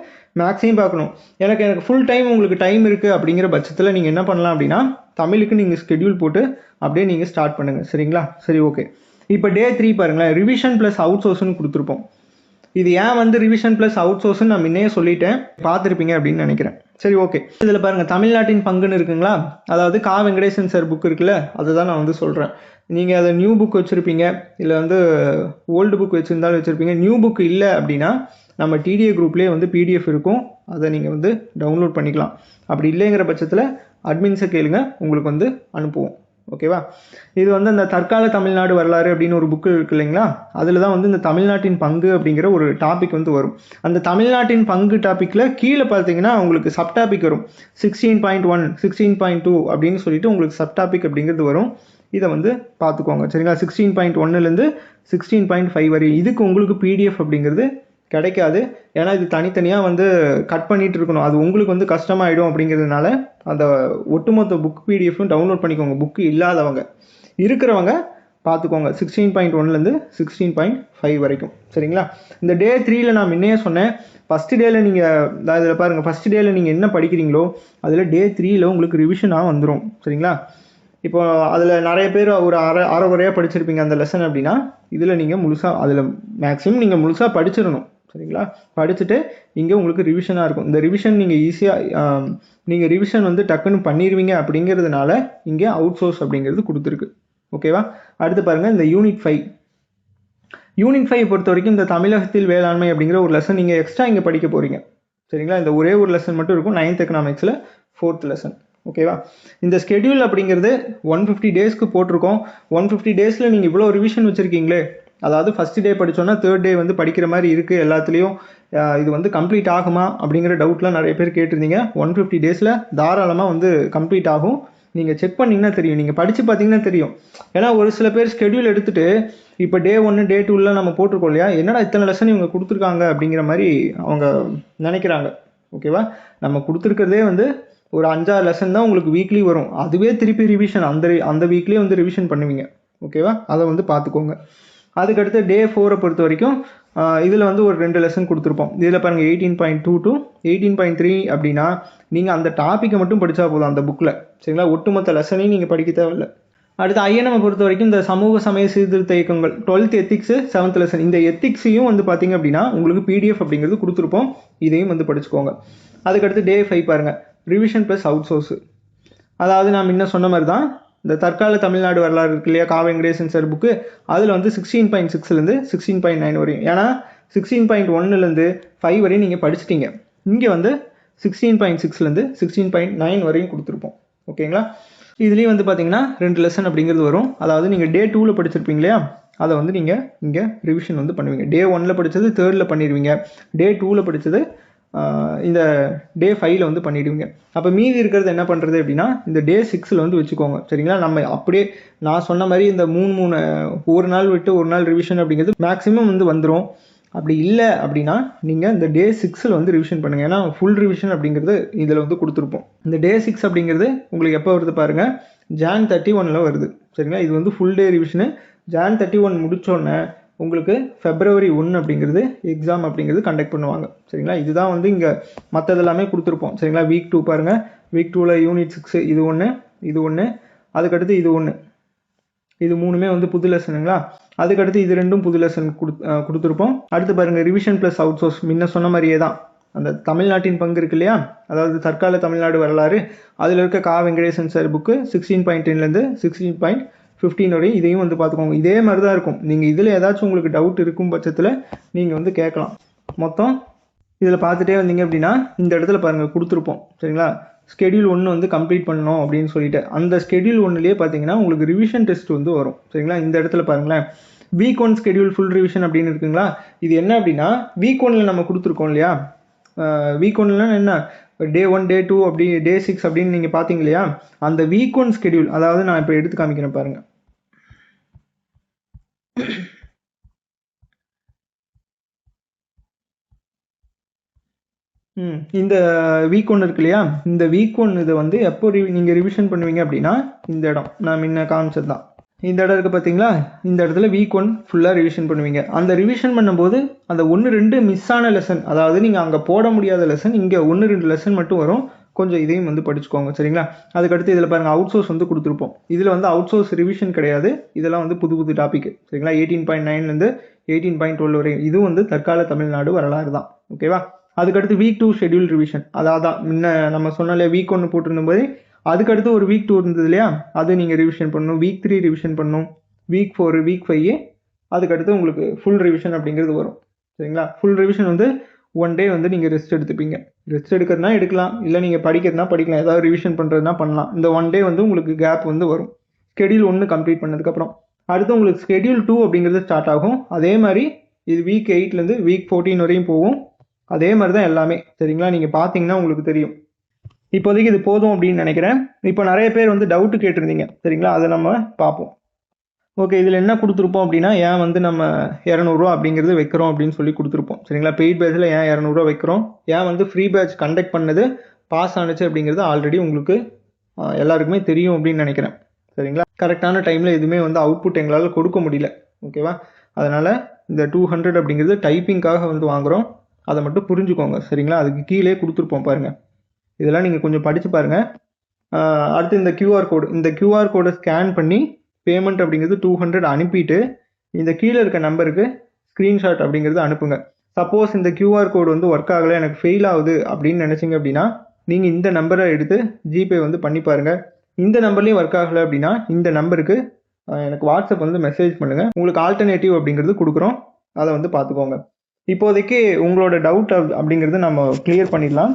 மேக்ஸையும் பார்க்கணும். எனக்கு எனக்கு ஃபுல் டைம் உங்களுக்கு டைம் இருக்குது அப்படிங்கிற பட்சத்தில் நீங்கள் என்ன பண்ணலாம் அப்படின்னா தமிழுக்கு நீங்கள் ஸ்கெடியூல் போட்டு அப்படியே நீங்கள் ஸ்டார்ட் பண்ணுங்கள் சரிங்களா? சரி ஓகே இப்போ டே த்ரீ பாருங்களேன். ரிவிஷன் ப்ளஸ் அவுட் சோர்ஸ்னு கொடுத்துருப்போம். இது ஏன் வந்து ரிவிஷன் ப்ளஸ் அவுட் சோர்ஸ்னு நான் முன்னையே சொல்லிட்டேன். பார்த்துருப்பீங்க அப்படின்னு நினைக்கிறேன். சரி ஓகே இதில் பாருங்கள் தமிழ்நாட்டின் பங்குன்னு இருக்குங்களா? அதாவது கா வெங்கடேசன் சார் புக் இருக்குல்ல அதை தான் நான் வந்து சொல்கிறேன் நீங்கள் அதை நியூ புக் வச்சுருப்பீங்க இல்லை வந்து ஓல்டு புக் வச்சுருந்தாலும் வச்சுருப்பீங்க. நியூ புக் இல்லை அப்படின்னா நம்ம டிடிஏ குரூப்லேயே வந்து பிடிஎஃப் இருக்கும். அதை நீங்கள் வந்து டவுன்லோட் பண்ணிக்கலாம். அப்படி இல்லைங்கிற பட்சத்தில் அட்மின்ஸை கேளுங்க உங்களுக்கு வந்து அனுப்புவோம். ஓகேவா? இது வந்து அந்த தற்கால தமிழ்நாடு வரலாறு அப்படின்னு ஒரு புக்கு இருக்கு இல்லைங்களா? அதில் தான் வந்து இந்த தமிழ்நாட்டின் பங்கு அப்படிங்கிற ஒரு டாபிக் வந்து வரும். அந்த தமிழ்நாட்டின் பங்கு டாப்பிக்கில் கீழே பார்த்தீங்கன்னா உங்களுக்கு சப் டாபிக் வரும். Sixteen point one sixteen point two அப்படின்னு சொல்லிட்டு உங்களுக்கு சப் டாபிக் அப்படிங்கிறது வரும். இதை வந்து பார்த்துக்கோங்க. சரிங்களா? சிக்ஸ்டீன் பாயிண்ட் ஒன்னுலேருந்து சிக்ஸ்டீன் பாயிண்ட் ஃபைவ் வரை. இதுக்கு உங்களுக்கு பிடிஎஃப் அப்படிங்கிறது கிடைக்காது. ஏன்னா இது தனித்தனியாக வந்து கட் பண்ணிட்டு இருக்கணும் அது உங்களுக்கு வந்து கஷ்டமாயிடும் அப்படிங்கிறதுனால அந்த ஒட்டுமொத்த புக் பிடிஎஃப்பும் டவுன்லோட் பண்ணிக்கோங்க. புக்கு இல்லாதவங்க. இருக்கிறவங்க பார்த்துக்கோங்க சிக்ஸ்டீன் பாயிண்ட் ஒன்லேருந்து சிக்ஸ்டீன் பாயிண்ட் ஃபைவ் வரைக்கும். சரிங்களா? இந்த டே த்ரீயில் நான் முன்னையே சொன்னேன். ஃபஸ்ட்டு டேயில் நீங்கள் அதில் பாருங்கள் ஃபஸ்ட்டு டேயில் நீங்கள் என்ன படிக்கிறீங்களோ அதில் டே த்ரீயில் உங்களுக்கு ரிவிஷனாக வந்துடும் சரிங்களா? இப்போ அதில் நிறைய பேர் ஒரு அரை அரை குறையாக படிச்சிருப்பீங்க. அந்த லெசன் அப்படின்னா இதில் நீங்கள் முழுசாக அதில் மேக்ஸிமம் நீங்கள் முழுசாக படிச்சிடணும். சரிங்களா? படிச்சுட்டு இங்கே உங்களுக்கு ரிவிஷனாக இருக்கும். இந்த ரிவிஷன் நீங்கள் ஈஸியாக நீங்கள் ரிவிஷன் வந்து டக்குன்னு பண்ணிடுவீங்க அப்படிங்கிறதுனால இங்கே அவுட் சோர்ஸ் அப்படிங்கிறது கொடுத்துருக்கு. ஓகேவா அடுத்து பாருங்கள் இந்த யூனிட் ஃபைவ் யூனிட் ஃபைவ் பொறுத்த வரைக்கும் இந்த தமிழகத்தில் வேளாண்மை அப்படிங்கிற ஒரு லெசன் நீங்கள் எக்ஸ்ட்ரா இங்கே படிக்க போகிறீங்க சரிங்களா? இந்த ஒரே ஒரு லெசன் மட்டும் இருக்கும். நைன்த் எக்கனாமிக்ஸில் ஃபோர்த் லெசன் ஓகேவா இந்த ஸ்கெடியூல் அப்படிங்கிறது ஒன் ஃபிஃப்டி டேஸ்க்கு போட்டிருக்கோம். ஒன் ஃபிஃப்டி டேஸில் நீங்கள் இவ்வளோ ரிவிஷன் வச்சுருக்கீங்களே அதாவது ஃபஸ்ட் டே படித்தோன்னா தேர்ட் டே வந்து படிக்கிற மாதிரி இருக்குது எல்லாத்துலேயும். இது வந்து கம்ப்ளீட் ஆகுமா அப்படிங்கிற டவுட்லாம் நிறைய பேர் கேட்டிருந்தீங்க. ஒன் ஃபிஃப்டி டேஸில் தாராளமாக வந்து கம்ப்ளீட் ஆகும். நீங்கள் செக் பண்ணிங்கன்னா தெரியும். நீங்கள் படித்து பார்த்தீங்கன்னா தெரியும். ஏன்னா ஒரு சில பேர் ஸ்கெடியூல் எடுத்துகிட்டு இப்போ டே ஒன்று டே டூலாம் நம்ம போட்டிருக்கோம் இல்லையா? என்னடா இத்தனை லெசன் இவங்க கொடுத்துருக்காங்க அப்படிங்கிற மாதிரி அவங்க நினைக்கிறாங்க. ஓகேவா நம்ம கொடுத்துருக்கிறதே வந்து ஒரு அஞ்சாறு லெசன் தான் உங்களுக்கு வீக்லி வரும். அதுவே திருப்பி ரிவிஷன் அந்த அந்த வீக்லேயே வந்து ரிவிஷன் பண்ணுவீங்க. ஓகேவா அதை வந்து பார்த்துக்கோங்க. அதுக்கடுத்து டே ஃபோரை பொறுத்த வரைக்கும் இதில் வந்து ஒரு ரெண்டு லெசன் கொடுத்துருப்போம். இதில் பாருங்கள் eighteen point two two eighteen point three அப்படின்னா நீங்கள் அந்த டாப்பிக்கை மட்டும் படித்தா போதும் அந்த புக்கில் சரிங்களா? ஒட்டுமொத்த லெசனையும் நீங்கள் படிக்க தேவையில்லை. அடுத்து ஐஎன்எம்மை பொறுத்த வரைக்கும் இந்த சமூக சமய சீர்திருத்த இயக்கங்கள் டுவெல்த் எத்திக்ஸு செவன்த் லெசன் இந்த எத்திக்ஸையும் வந்து பார்த்தீங்க அப்படின்னா உங்களுக்கு பிடிஎஃப் அப்படிங்கிறது கொடுத்துருப்போம். இதையும் வந்து படிச்சுக்கோங்க. அதுக்கடுத்து டே ஃபைவ் பாருங்கள் ரிவிஷன் ப்ளஸ் அவுட் சோர்ஸு அதாவது நான் முன்ன சொன்ன மாதிரி தான் இந்த தற்கால தமிழ்நாடு வரலாறு இருக்கு இல்லையா? காவெங்கடேசன் சார் புக்கு அதில் வந்து சிக்ஸ்டீன் பாயிண்ட் சிக்ஸ்லேருந்து சிக்ஸ்டீன் பாயிண்ட் நைன் வரையும். ஏன்னா சிக்ஸ்டீன் பாயிண்ட் ஒன்னுலேருந்து ஃபைவ் வரையும் நீங்கள் படிச்சிட்டீங்க. இங்கே வந்து சிக்ஸ்டீன் பாயிண்ட் சிக்ஸ்லேருந்து சிக்ஸ்டீன் பாயிண்ட் நைன் வரையும் கொடுத்துருப்போம். ஓகேங்களா? இதுலேயும் வந்து பார்த்தீங்கன்னா ரெண்டு லெசன் அப்படிங்கிறது வரும். அதாவது நீங்கள் டே டூவில் படிச்சிருப்பீங்க இல்லையா? அதை வந்து நீங்கள் இங்கே ரிவிஷன் வந்து பண்ணுவீங்க. டே ஒனில் படித்தது தேர்டில் பண்ணிடுவீங்க டே டூவில் படித்தது இந்த டே ஃபைவ்ல வந்து பண்ணிவிடுவீங்க அப்போ மீதி இருக்கிறது என்ன பண்ணுறது அப்படின்னா இந்த டே சிக்ஸில் வந்து வச்சுக்கோங்க. சரிங்களா? நம்ம அப்படியே நான் சொன்ன மாதிரி இந்த மூணு மூணு ஒரு நாள் விட்டு ஒரு நாள் ரிவிஷன் அப்படிங்கிறது மேக்ஸிமம் வந்து வந்துடும் அப்படி இல்லை அப்படின்னா நீங்கள் இந்த டே சிக்ஸில் வந்து ரிவிஷன் பண்ணுங்கள் ஏன்னா ஃபுல் ரிவிஷன் அப்படிங்கிறது இதில் வந்து கொடுத்துருப்போம். இந்த டே சிக்ஸ் அப்படிங்கிறது உங்களுக்கு எப்போ வருது பாருங்கள் ஜான் தேர்ட்டி ஒனில் வருது. சரிங்களா? இது வந்து full day revision Jan thirty one முடித்தோடனே உங்களுக்கு ஃபெப்ரவரி ஒன்று அப்படிங்கிறது எக்ஸாம் அப்படிங்கிறது கண்டக்ட் பண்ணுவாங்க. சரிங்களா? இதுதான் வந்து இங்கே மற்றது எல்லாமே கொடுத்துருப்போம். சரிங்களா? வீக் டூ பாருங்கள் வீக் டூவில் யூனிட் சிக்ஸு இது ஒன்று இது ஒன்று அதுக்கடுத்து இது ஒன்று இது மூணுமே வந்து புது லெசனுங்களா அதுக்கடுத்து இது ரெண்டும் புது லெசன் கொடு கொடுத்துருப்போம். அடுத்து பாருங்கள் ரிவிஷன் ப்ளஸ் அவுட் சோர்ஸ் முன்ன சொன்ன மாதிரியே தான். அந்த தமிழ்நாட்டின் பங்கு இருக்கு இல்லையா? அதாவது தற்கால தமிழ்நாடு வரலாறு. அதில் இருக்க கா Venkatesan sir book sixteen point டென்லேருந்து sixteen point fifteen வரையும் இதையும் வந்து பார்த்துக்கோங்க. இதே மாதிரி தான் இருக்கும். நீங்கள் இதில் ஏதாச்சும் உங்களுக்கு டவுட் இருக்கும் பட்சத்தில் நீங்கள் வந்து கேட்கலாம். மொத்தம் இதில் பார்த்துட்டே வந்தீங்க அப்படின்னா இந்த இடத்துல பாருங்கள் கொடுத்துருப்போம். சரிங்களா? ஸ்கெடியூல் ஒன்று வந்து கம்ப்ளீட் பண்ணணும் அப்படின்னு சொல்லிட்டு. அந்த ஸ்கெடியூல் ஒன்றுலேயே பார்த்தீங்கன்னா உங்களுக்கு ரிவிஷன் டெஸ்ட் வந்து வரும். சரிங்களா? இந்த இடத்துல பாருங்களேன். Week one schedule full revision அப்படின்னு இருக்குங்களா? இது என்ன அப்படின்னா வீக் ஒன்னில் நம்ம கொடுத்துருக்கோம் இல்லையா? வீக் ஒன்லாம் என்ன? டே ஒன் டே டூ அப்படி டே சிக்ஸ் அப்படின்னு நீங்கள் பார்த்தீங்க இல்லையா? அந்த வீக் ஒன் ஸ்கெடியூல் அதாவது நான் இப்போ எடுத்து காமிக்கிறேன் பாருங்கள் ம் இந்த வீக் ஒன் இருக்கு இல்லையா? இந்த வீக் ஒன் இதை வந்து எப்போ ரிவி நீங்கள் ரிவிஷன் பண்ணுவீங்க அப்படின்னா இந்த இடம். நான் முன்ன காமிச்சது தான் இந்த இடம் இருக்குது பார்த்தீங்களா இந்த இடத்துல வீக் ஒன் ஃபுல்லாக ரிவிஷன் பண்ணுவீங்க. அந்த ரிவிஷன் பண்ணும்போது அந்த ஒன்று ரெண்டு மிஸ் ஆன லெசன் அதாவது நீங்கள் அங்கே போட முடியாத லெசன் இங்கே ஒன்று ரெண்டு லெசன் மட்டும் வரும். கொஞ்சம் இதையும் வந்து படிச்சுக்கோங்க சரிங்களா? அதுக்கடுத்து இதில் பாருங்கள் அவுட் சோர்ஸ் வந்து கொடுத்துருப்போம். இதில் வந்து அவுட் சோர்ஸ் ரிவிஷன் கிடையாது. இதெல்லாம் வந்து புது புது டாபிக் சரிங்களா? எயிட்டீன் பாயிண்ட் நைன்லேருந்து எயிட்டீன் பாயிண்ட் டுவெல் வரை இதுவும் வந்து தற்கால தமிழ்நாடு வரலாறு தான் ஓகேவா அதுக்கடுத்து வீக் டூ ஷெட்யூல் ரிவிஷன் அதாவது முன்ன நம்ம சொன்னாலே வீக் ஒன்று போட்டிருந்த போது அதுக்கடுத்து ஒரு வீக் டூ இருந்தது இல்லையா? அது நீங்கள் ரிவிஷன் பண்ணணும். வீக் த்ரீ ரிவிஷன் பண்ணணும். வீக் ஃபோர் வீக் ஃபைவ் அதுக்கடுத்து உங்களுக்கு ஃபுல் ரிவிஷன் அப்படிங்கிறது வரும். சரிங்களா? ஃபுல் ரிவிஷன் வந்து ஒன் டே வந்து நீங்கள் ரெஸ்ட் எடுத்துப்பீங்க. ரெஸ்ட் எடுக்கிறதுனா எடுக்கலாம். இல்லை நீங்கள் படிக்கிறதுனா படிக்கலாம். ஏதாவது ரிவிஷன் பண்ணுறதுனா பண்ணலாம். இந்த ஒன் டே வந்து உங்களுக்கு கேப் வந்து வரும். ஸ்கெடியூல் ஒன்று கம்ப்ளீட் பண்ணதுக்கப்புறம். அடுத்து உங்களுக்கு ஸ்கெடியூல் டூ அப்படிங்கிறது ஸ்டார்ட் ஆகும். அதே மாதிரி இது வீக் எயிட்லேருந்து வீக் ஃபோர்டீன் வரையும் போகும். அதே மாதிரி தான் எல்லாமே. சரிங்களா? நீங்கள் பார்த்தீங்கன்னா உங்களுக்கு தெரியும். இப்போதைக்கு இது போதும் அப்படின்னு நினைக்கிறேன். இப்போ நிறைய பேர் வந்து டவுட்டு கேட்டிருந்தீங்க. சரிங்களா? அதை நம்ம பார்ப்போம். ஓகே இதில் என்ன கொடுத்துருப்போம் அப்படின்னா ஏன் வந்து நம்ம இரநூறுவா அப்படிங்கிறது வைக்கிறோம் அப்படின்னு சொல்லி கொடுத்துருப்போம். சரிங்களா? பெய்ட் பேட்சில் ஏன் இரநூறுவா வைக்கிறோம்? ஏன் வந்து ஃப்ரீ பேட்ச் கண்டக்ட் பண்ணது பாஸ் ஆனிச்சு அப்படிங்கிறது ஆல்ரெடி உங்களுக்கு எல்லாருக்குமே தெரியும் அப்படின்னு நினைக்கிறேன். சரிங்களா? கரெக்டான டைமில் எதுவுமே வந்து அவுட்புட் எங்களால் கொடுக்க முடியல. ஓகேவா அதனால் இந்த டூ ஹண்ட்ரட் அப்படிங்கிறது டைப்பிங்காக வந்து வாங்குகிறோம் அதை மட்டும் புரிஞ்சுக்கோங்க. சரிங்களா? அதுக்கு கீழே கொடுத்துருப்போம் பாருங்கள் இதெல்லாம் நீங்கள் கொஞ்சம் படித்து பாருங்கள் அடுத்து இந்த கியூஆர் கோடு இந்த கியூஆர் கோடை ஸ்கேன் பண்ணி பேமெண்ட் அப்படிங்கிறது டூ ஹண்ட்ரட் அனுப்பிட்டு இந்த கீழே இருக்க நம்பருக்கு ஸ்க்ரீன்ஷாட் அப்படிங்கிறது அனுப்புங்க. சப்போஸ் இந்த கியூஆர் கோடு வந்து ஒர்க் ஆகலை எனக்கு ஃபெயில் ஆகுது அப்படின்னு நினச்சிங்க அப்படின்னா நீங்கள் இந்த நம்பரை எடுத்து ஜிபே வந்து பண்ணி பாருங்கள் இந்த நம்பர்லேயும் ஒர்க் ஆகலை அப்படின்னா இந்த நம்பருக்கு எனக்கு வாட்ஸ்அப் வந்து மெசேஜ் பண்ணுங்கள் உங்களுக்கு ஆல்டர்னேட்டிவ் அப்படிங்கிறது கொடுக்குறோம். அதை வந்து பார்த்துக்கோங்க. இப்போதைக்கு உங்களோட டவுட் அப்படிங்கிறது நம்ம கிளியர் பண்ணிடலாம்.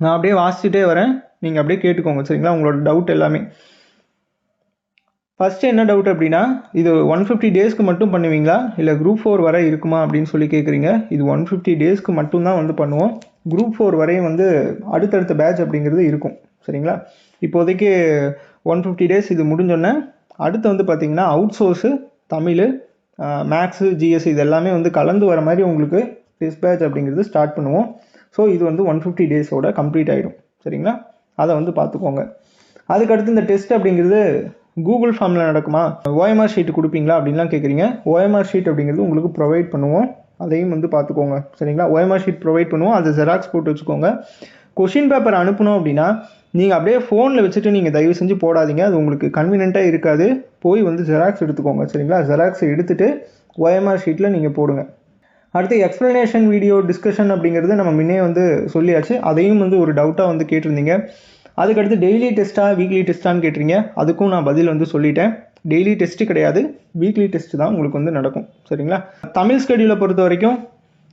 நான் அப்படியே வாசிச்சுட்டே வரேன். நீங்கள் அப்படியே கேட்டுக்கோங்க சரிங்களா? உங்களோட டவுட் எல்லாமே. ஃபஸ்ட்டு என்ன டவுட் அப்படின்னா இது ஒன் ஃபிஃப்டி டேஸ்க்கு மட்டும் பண்ணுவீங்களா? இல்லை குரூப் ஃபோர் வரை இருக்குமா அப்படின்னு சொல்லி கேட்குறீங்க இது ஒன் ஃபிஃப்டி டேஸ்க்கு மட்டும்தான் வந்து பண்ணுவோம். குரூப் ஃபோர் வரையும் வந்து அடுத்தடுத்த பேட்ச் அப்படிங்கிறது இருக்கும் சரிங்களா? இப்போதைக்கு ஒன் ஃபிஃப்டி டேஸ் இது முடிஞ்சோடனே அடுத்து வந்து பார்த்தீங்கன்னா outsource Tamil maths GS இது எல்லாமே வந்து கலந்து வர மாதிரி உங்களுக்கு டெஸ்ட் பேட்ச் அப்படிங்கிறது ஸ்டார்ட் பண்ணுவோம். ஸோ இது வந்து ஒன் ஃபிஃப்டி டேஸோட கம்ப்ளீட் ஆகிடும் சரிங்களா? அதை வந்து பார்த்துக்கோங்க அதுக்கடுத்து இந்த டெஸ்ட் அப்படிங்கிறது கூகுள் ஃபார்மில் நடக்குமா? ஓஎம்ஆர் ஷீட் கொடுப்பீங்களா அப்படின்லாம் கேட்குறீங்க ஓஎம்ஆர் ஷீட் அப்படிங்கிறது உங்களுக்கு ப்ரொவைட் பண்ணுவோம். அதையும் வந்து பார்த்துக்கோங்க சரிங்களா? ஓஎம்ஆர் ஷீட் ப்ரொவைட் பண்ணுவோம். அதை ஜெராக்ஸ் போட்டு வச்சுக்கோங்க. கொஷின் பேப்பர் அனுப்பணும் அப்படின்னா நீங்கள் அப்படியே ஃபோனில் வச்சுட்டு நீங்கள் தயவு செஞ்சு போடாதீங்க. அது உங்களுக்கு கன்வீனியண்ட்டாக இருக்காது. போய் வந்து ஜெராக்ஸ் எடுத்துக்கோங்க. சரிங்களா? ஜெராக்ஸ் எடுத்துகிட்டு ஓஎம்ஆர் ஷீட்டில் நீங்கள் போடுங்க. அடுத்து எக்ஸ்ப்ளனேஷன் வீடியோ டிஸ்கஷன் அப்படிங்கிறது நம்ம முன்னே வந்து சொல்லியாச்சு. அதையும் வந்து ஒரு டவுட்டாக வந்து கேட்டிருந்தீங்க. அதுக்கடுத்து டெய்லி டெஸ்ட்டா வீக்லி டெஸ்ட்டான்னு கேட்டிருங்க அதுக்கும் நான் பதில் வந்து சொல்லிட்டேன். டெய்லி டெஸ்ட்டு கிடையாது. வீக்லி டெஸ்ட்டு தான் உங்களுக்கு வந்து நடக்கும். சரிங்களா? தமிழ் ஸ்கெடியூலை பொறுத்த வரைக்கும்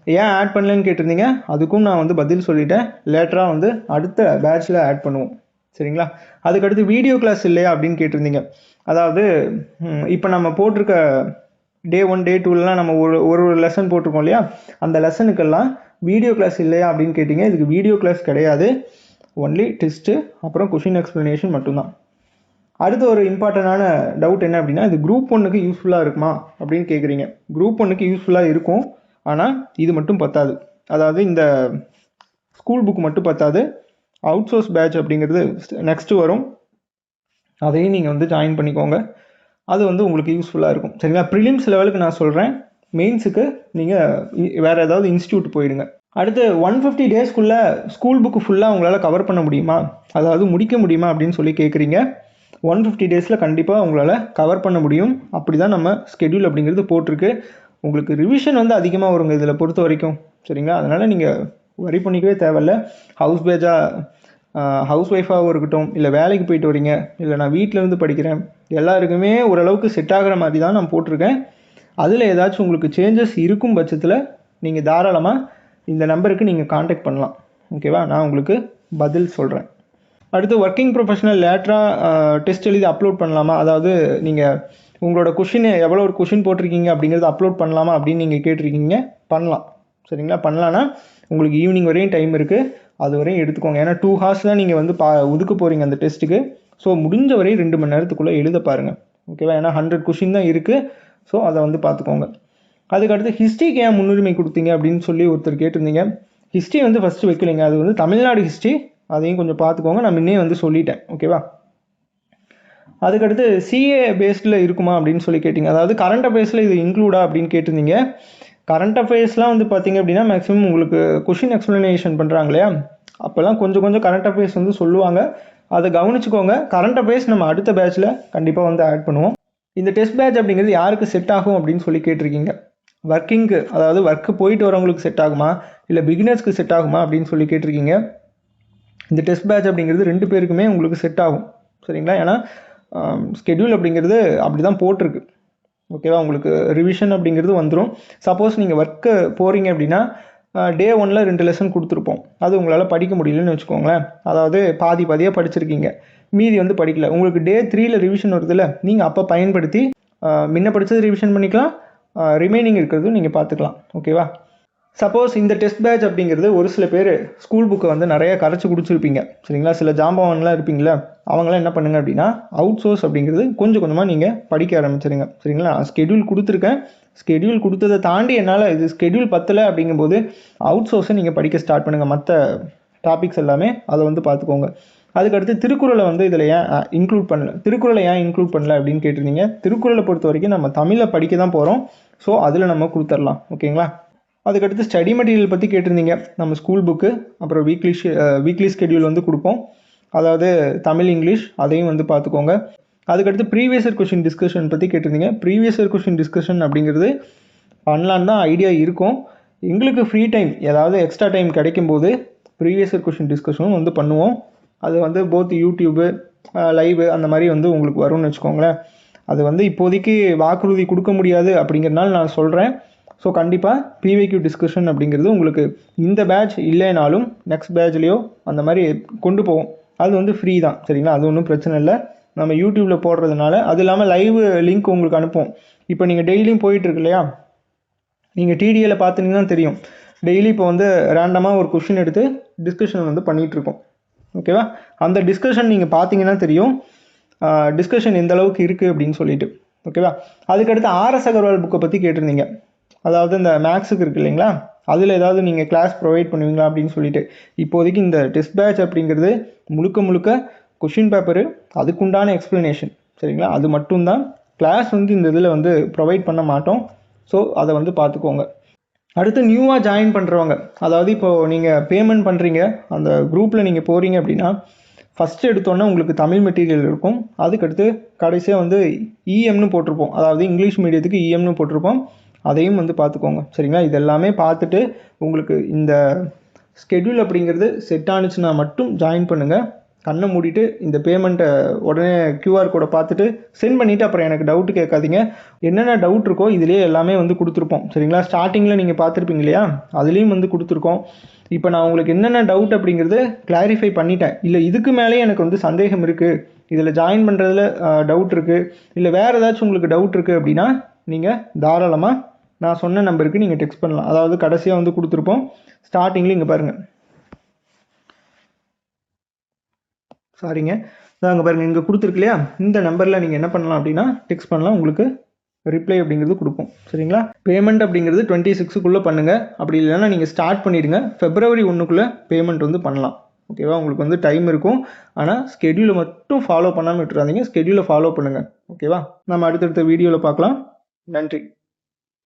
ஏன் ஆட் பண்ணலன்னு கேட்டிருந்தீங்க? அதுக்கும் நான் வந்து பதில் சொல்லிட்டேன். லேட்டராக வந்து அடுத்த பேட்ச்சில் ஆட் பண்ணுவோம். சரிங்களா? அதுக்கடுத்து வீடியோ கிளாஸ் இல்லையா அப்படின்னு கேட்டிருந்தீங்க. அதாவது இப்போ நம்ம போட்டிருக்க டே ஒன் டே டூலாம் நம்ம ஒரு ஒரு ஒரு லெசன் போட்டிருக்கோம் இல்லையா? அந்த லெசனுக்கெல்லாம் வீடியோ கிளாஸ் இல்லையா அப்படின்னு கேட்டிங்க. இதுக்கு வீடியோ கிளாஸ் கிடையாது. ஒன்லி டெஸ்ட்டு அப்புறம் கொஷின் எக்ஸ்ப்ளனேஷன் மட்டும்தான். அடுத்து ஒரு இம்பார்ட்டண்டான டவுட் என்ன அப்படின்னா இது குரூப் ஒன்றுக்கு யூஸ்ஃபுல்லாக இருக்குமா அப்படின்னு கேட்குறீங்க குரூப் ஒன்றுக்கு யூஸ்ஃபுல்லாக இருக்கும். ஆனால் இது மட்டும் பத்தாது. அதாவது இந்த ஸ்கூல் புக் மட்டும் பத்தாது. அவுட் சோர்ஸ் பேட்ச் அப்படிங்கிறது நெக்ஸ்ட்டு வரும். அதையும் நீங்கள் வந்து ஜாயின் பண்ணிக்கோங்க. அது வந்து உங்களுக்கு யூஸ்ஃபுல்லாக இருக்கும். சரிங்களா? ப்ரிலிம்ஸ் லெவலுக்கு நான் சொல்கிறேன் மெயின்ஸுக்கு நீங்கள் வேறு ஏதாவது இன்ஸ்டியூட் போயிடுங்க. அடுத்து ஒன் ஃபிஃப்டி டேஸ்க்குள்ளே ஸ்கூல் புக்கு ஃபுல்லாக உங்களால் கவர் பண்ண முடியுமா? அதாவது முடிக்க முடியுமா அப்படின்னு சொல்லி கேட்குறீங்க ஒன் ஃபிஃப்டி டேஸில் கண்டிப்பாக உங்களால் கவர் பண்ண முடியும். அப்படி தான் நம்ம ஸ்கெடியூல் அப்படிங்கிறது போட்டிருக்கு. உங்களுக்கு ரிவிஷன் வந்து அதிகமாக வருங்க இதில் பொறுத்த வரைக்கும். சரிங்களா? அதனால் நீங்கள் வரி பண்ணிக்கவே தேவையில்ல. ஹவுஸ் பேஜாக ஹவுஸ் ஒய்ஃபாகவும் இருக்கட்டும் இல்லை வேலைக்கு போயிட்டு வரீங்க இல்லை நான் வீட்டிலேருந்து படிக்கிறேன் எல்லாருக்குமே ஓரளவுக்கு செட் ஆகிற மாதிரி தான் நான் போட்டிருக்கேன். அதில் ஏதாச்சும் உங்களுக்கு சேஞ்சஸ் இருக்கும் பட்சத்தில் நீங்கள் தாராளமாக இந்த நம்பருக்கு நீங்கள் காண்டாக்ட் பண்ணலாம். ஓகேவா நான் உங்களுக்கு பதில் சொல்கிறேன் அடுத்து ஒர்க்கிங் ப்ரொஃபஷனல் லேட்டராக டெஸ்ட் எழுதி அப்லோட் பண்ணலாமா? அதாவது நீங்கள் உங்களோட கொஷின் எவ்வளோ ஒரு கொஷின் போட்டிருக்கீங்க அப்படிங்கிறத அப்லோட் பண்ணலாமா அப்படின்னு நீங்கள் கேட்டிருக்கீங்க. பண்ணலாம். சரிங்களா? பண்ணலான்னா உங்களுக்கு ஈவினிங் வரையும் டைம் இருக்குது அது வரையும் எடுத்துக்கோங்க. ஏன்னா டூ ஹார்ஸ் தான் நீங்கள் வந்து பா ஒதுக்க போகிறீங்க அந்த டெஸ்ட்டுக்கு ஸோ முடிஞ்ச வரையும் ரெண்டு மணி நேரத்துக்குள்ளே எழுத பாருங்கள் ஓகேவா ஏன்னா ஹண்ட்ரட் கொஷின் தான் இருக்குது ஸோ அதை வந்து பார்த்துக்கோங்க அதுக்கடுத்து ஹிஸ்ட்ரிக்கு ஏன் முன்னுரிமை கொடுத்தீங்க அப்படின்னு சொல்லி ஒருத்தர் கேட்டிருந்தீங்க. ஹிஸ்ட்ரி வந்து ஃபஸ்ட்டு வைக்கலைங்க. அது வந்து தமிழ்நாடு ஹிஸ்ட்ரி அதையும் கொஞ்சம் பார்த்துக்கோங்க நான் முன்னே வந்து சொல்லிட்டேன். ஓகேவா அதுக்கடுத்து சிஏ பேஸ்டில் இருக்குமா அப்படின்னு சொல்லி கேட்டிங்க. அதாவது கரண்ட் அஃபேர்ஸில் இது இன்க்ளூடா அப்படின்னு கேட்டிருந்தீங்க. கரண்ட் அஃபேர்ஸ்லாம் வந்து பார்த்தீங்க அப்படின்னா மேக்ஸிமம் உங்களுக்கு கொஷின் எக்ஸ்ப்ளனேஷன் பண்ணுறாங்க இல்லையா அப்போல்லாம் கொஞ்சம் கொஞ்சம் கரண்ட் அஃபேர்ஸ் வந்து சொல்லுவாங்க. அதை கவனிச்சுக்கோங்க. கரண்ட் அஃபேர்ஸ் நம்ம அடுத்த பேட்ச்சில் கண்டிப்பாக வந்து ஆட் பண்ணுவோம். இந்த டெஸ்ட் பேட்ச் அப்படிங்கிறது யாருக்கு செட் ஆகும் அப்படின்னு சொல்லி கேட்டிருக்கீங்க? ஒர்க்கிங்க்கு அதாவது ஒர்க்கு போயிட்டு வரவங்களுக்கு செட் ஆகுமா? இல்லை பிகினர்ஸ்க்கு செட் ஆகுமா அப்படின்னு சொல்லி கேட்டிருக்கீங்க. இந்த டெஸ்ட் பேட்ச் அப்படிங்கிறது ரெண்டு பேருக்குமே உங்களுக்கு செட் ஆகும். சரிங்களா? ஏன்னா ஸ்கெடியூல் அப்படிங்கிறது அப்படி தான் போட்டிருக்கு. ஓகேவா? உங்களுக்கு ரிவிஷன் அப்படிங்கிறது வந்துடும் சப்போஸ் நீங்கள் ஒர்க்கு போகிறீங்க அப்படின்னா டே ஒனில் ரெண்டு லெசன் கொடுத்துருப்போம். அது உங்களால் படிக்க முடியலன்னு வச்சுக்கோங்களேன். அதாவது பாதி பாதியாக படிச்சிருக்கீங்க. மீதி வந்து படிக்கல. உங்களுக்கு டே த்ரீயில் ரிவிஷன் வருதுல்ல நீங்கள் அப்போ பயன்படுத்தி முன்ன படித்தது ரிவிஷன் பண்ணிக்கலாம். ரிமைனிங் இருக்கிறதும் நீங்கள் பார்த்துக்கலாம். ஓகேவா? சப்போஸ் இந்த டெஸ்ட் பேட்ச் அப்படிங்கிறது ஒரு சில பேர் ஸ்கூல் புக்கை வந்து நிறைய கரைச்சி குடிச்சிருப்பீங்க. சரிங்களா? சில ஜாம்பவான்லாம் இருப்பீங்களா அவங்களாம் என்ன பண்ணுங்க அப்படின்னா அவுட் சோர்ஸ் அப்படிங்கிறது கொஞ்சம் கொஞ்சமாக நீங்கள் படிக்க ஆரம்பிச்சிருங்க. சரிங்களா? ஸ்கெடியூல் கொடுத்துருக்கேன். ஸ்கெடியூல் கொடுத்ததை தாண்டி என்னால் இது ஸ்கெடியூல் பத்தலை அப்படிங்கும்போது அவுட் சோர்ஸை நீங்கள் படிக்க ஸ்டார்ட் பண்ணுங்கள் மற்ற டாபிக்ஸ் எல்லாமே அதை வந்து பார்த்துக்கோங்க. அதுக்கடுத்து திருக்குறளை வந்து இதில் ஏன் இன்க்ளூட் பண்ணல? திருக்குறளை ஏன் இன்க்ளூட் பண்ணல அப்படின்னு கேட்டிருந்தீங்க. திருக்குறளை பொறுத்த வரைக்கும் நம்ம தமிழில் படிக்க தான் போகிறோம் ஸோ அதில் நம்ம கொடுத்துர்லாம் ஓகேங்களா? அதுக்கடுத்து ஸ்டடி மெட்டீரியல் பற்றி கேட்டிருந்தீங்க. நம்ம ஸ்கூல் புக்கு அப்புறம் வீக்லி வீக்லி ஸ்கெடியூல் வந்து கொடுப்போம். அதாவது தமிழ் இங்கிலீஷ் அதையும் வந்து பார்த்துக்கோங்க. அதுக்கடுத்து ப்ரீவியஸ் இயர் கொஷின் டிஸ்கஷன் பற்றி கேட்டிருந்தீங்க. ப்ரீவியஸ் இயர் கொஷின் டிஸ்கஷன் அப்படிங்கிறது பண்ணலான்னு தான் ஐடியா இருக்கும். எங்களுக்கு ஃப்ரீ டைம் ஏதாவது எக்ஸ்ட்ரா டைம் கிடைக்கும்போது ப்ரீவியஸ் இயர் கொஷின் டிஸ்கஷனும் வந்து பண்ணுவோம். அது வந்து போத் யூடியூபு லைவு அந்த மாதிரி வந்து உங்களுக்கு வரும்னு வச்சுக்கோங்களேன். அது வந்து இப்போதைக்கு வாக்குறுதி கொடுக்க முடியாது அப்படிங்கிறனால நான் சொல்கிறேன் ஸோ கண்டிப்பாக பிவிக்யூ டிஸ்கஷன் அப்படிங்கிறது உங்களுக்கு இந்த பேட்ச் இல்லைனாலும் நெக்ஸ்ட் பேட்ச்லேயோ அந்த மாதிரி கொண்டு போவோம் அது வந்து ஃப்ரீ தான் சரிங்களா? அது ஒன்றும் பிரச்சனை இல்லை. நம்ம யூடியூப்பில் போடுறதுனால அது இல்லாமல் லைவ் லிங்க் உங்களுக்கு அனுப்புவோம். இப்போ நீங்கள் டெய்லியும் போயிட்டுருக்கு இல்லையா? நீங்கள் டிடிஏல பார்த்தீங்கன்னா தெரியும். டெய்லி இப்போ வந்து ரேண்டமாக ஒரு கொஷின் எடுத்து டிஸ்கஷன் வந்து பண்ணிகிட்ருக்கோம் ஓகேவா அந்த டிஸ்கஷன் நீங்கள் பார்த்தீங்கன்னா தெரியும். டிஸ்கஷன் எந்த அளவுக்கு இருக்குது அப்படின்னு சொல்லிட்டு. ஓகேவா அதுக்கடுத்து ஆர்எஸ் அகர்வால் புக்கை பற்றி கேட்டிருந்தீங்க. அதாவது இந்த மேக்ஸுக்கு இருக்கு இல்லைங்களா? அதில் ஏதாவது நீங்கள் கிளாஸ் ப்ரொவைட் பண்ணுவீங்களா அப்படின்னு சொல்லிட்டு. இப்போதைக்கு இந்த டெஸ்ட் பேட்ச் அப்படிங்கிறது முழுக்க முழுக்க கொஷின் பேப்பரு அதுக்குண்டான எக்ஸ்ப்ளனேஷன் சரிங்களா? அது மட்டும்தான். கிளாஸ் வந்து இந்த இதில் வந்து ப்ரொவைட் பண்ண மாட்டோம். ஸோ அதை வந்து பார்த்துக்கோங்க. அடுத்து நியூவாக ஜாயின் பண்ணுறவங்க அதாவது இப்போது நீங்கள் பேமெண்ட் பண்ணுறீங்க அந்த குரூப்பில் நீங்கள் போகிறீங்க அப்படின்னா ஃபஸ்ட்டு எடுத்தோன்னே உங்களுக்கு தமிழ் மெட்டீரியல் இருக்கும். அதுக்கடுத்து கடைசியாக வந்து இஎம்னு போட்டிருப்போம். அதாவது இங்கிலீஷ் மீடியத்துக்கு இஎம்னு போட்டிருப்போம். அதையும் வந்து பார்த்துக்கோங்க. சரிங்களா? இது எல்லாமே பார்த்துட்டு உங்களுக்கு இந்த ஸ்கெட்யூல் அப்படிங்கிறது செட் ஆனுச்சுன்னா மட்டும் ஜாயின் பண்ணுங்கள் கண்ணை மூடிட்டு இந்த பேமெண்ட்டை உடனே கியூஆர் கோடை பார்த்துட்டு சென்ட் பண்ணிவிட்டு அப்புறம் எனக்கு டவுட்டு கேட்காதீங்க. என்னென்ன டவுட் இருக்கோ இதுலேயே எல்லாமே வந்து கொடுத்துருப்போம். சரிங்களா? ஸ்டார்டிங்கில் நீங்கள் பார்த்துருப்பீங்க இல்லையா? அதுலேயும் வந்து கொடுத்துருக்கோம். இப்போ நான் உங்களுக்கு என்னென்ன டவுட் அப்படிங்கிறது கிளாரிஃபை பண்ணிட்டேன். இல்லை இதுக்கு மேலே எனக்கு வந்து சந்தேகம் இருக்குது இதில் ஜாயின் பண்ணுறதுல டவுட் இருக்குது இல்லை வேறு ஏதாச்சும் உங்களுக்கு டவுட் இருக்குது அப்படின்னா நீங்கள் தாராளமாக நான் சொன்ன நம்பருக்கு நீங்கள் டெக்ஸ்ட் பண்ணலாம். அதாவது கடைசியாக வந்து கொடுத்துருப்போம். ஸ்டார்டிங்கில் இங்கே பாருங்கள் சாரிங்க அங்கே பாருங்கள் இங்கே கொடுத்துருக்கு இல்லையா? இந்த நம்பரில் நீங்கள் என்ன பண்ணலாம் அப்படின்னா டெக்ஸ்ட் பண்ணலாம். உங்களுக்கு ரிப்ளை அப்படிங்கிறது கொடுப்போம். சரிங்களா? பேமெண்ட் அப்படிங்கிறது டுவெண்ட்டி சிக்ஸுக்குள்ளே பண்ணுங்கள் அப்படி இல்லைன்னா நீங்கள் ஸ்டார்ட் பண்ணிடுங்க. ஃபெப்ரவரி ஒன்றுக்குள்ளே பேமெண்ட் வந்து பண்ணலாம். ஓகேவா உங்களுக்கு வந்து டைம் இருக்கும். ஆனால் ஸ்கெடியூலை மட்டும் ஃபாலோ பண்ணாமல் விட்டுறாதீங்க. ஸ்கெடியூலை ஃபாலோ பண்ணுங்கள் ஓகேவா நம்ம அடுத்தடுத்த வீடியோவில் பார்க்கலாம். நன்றி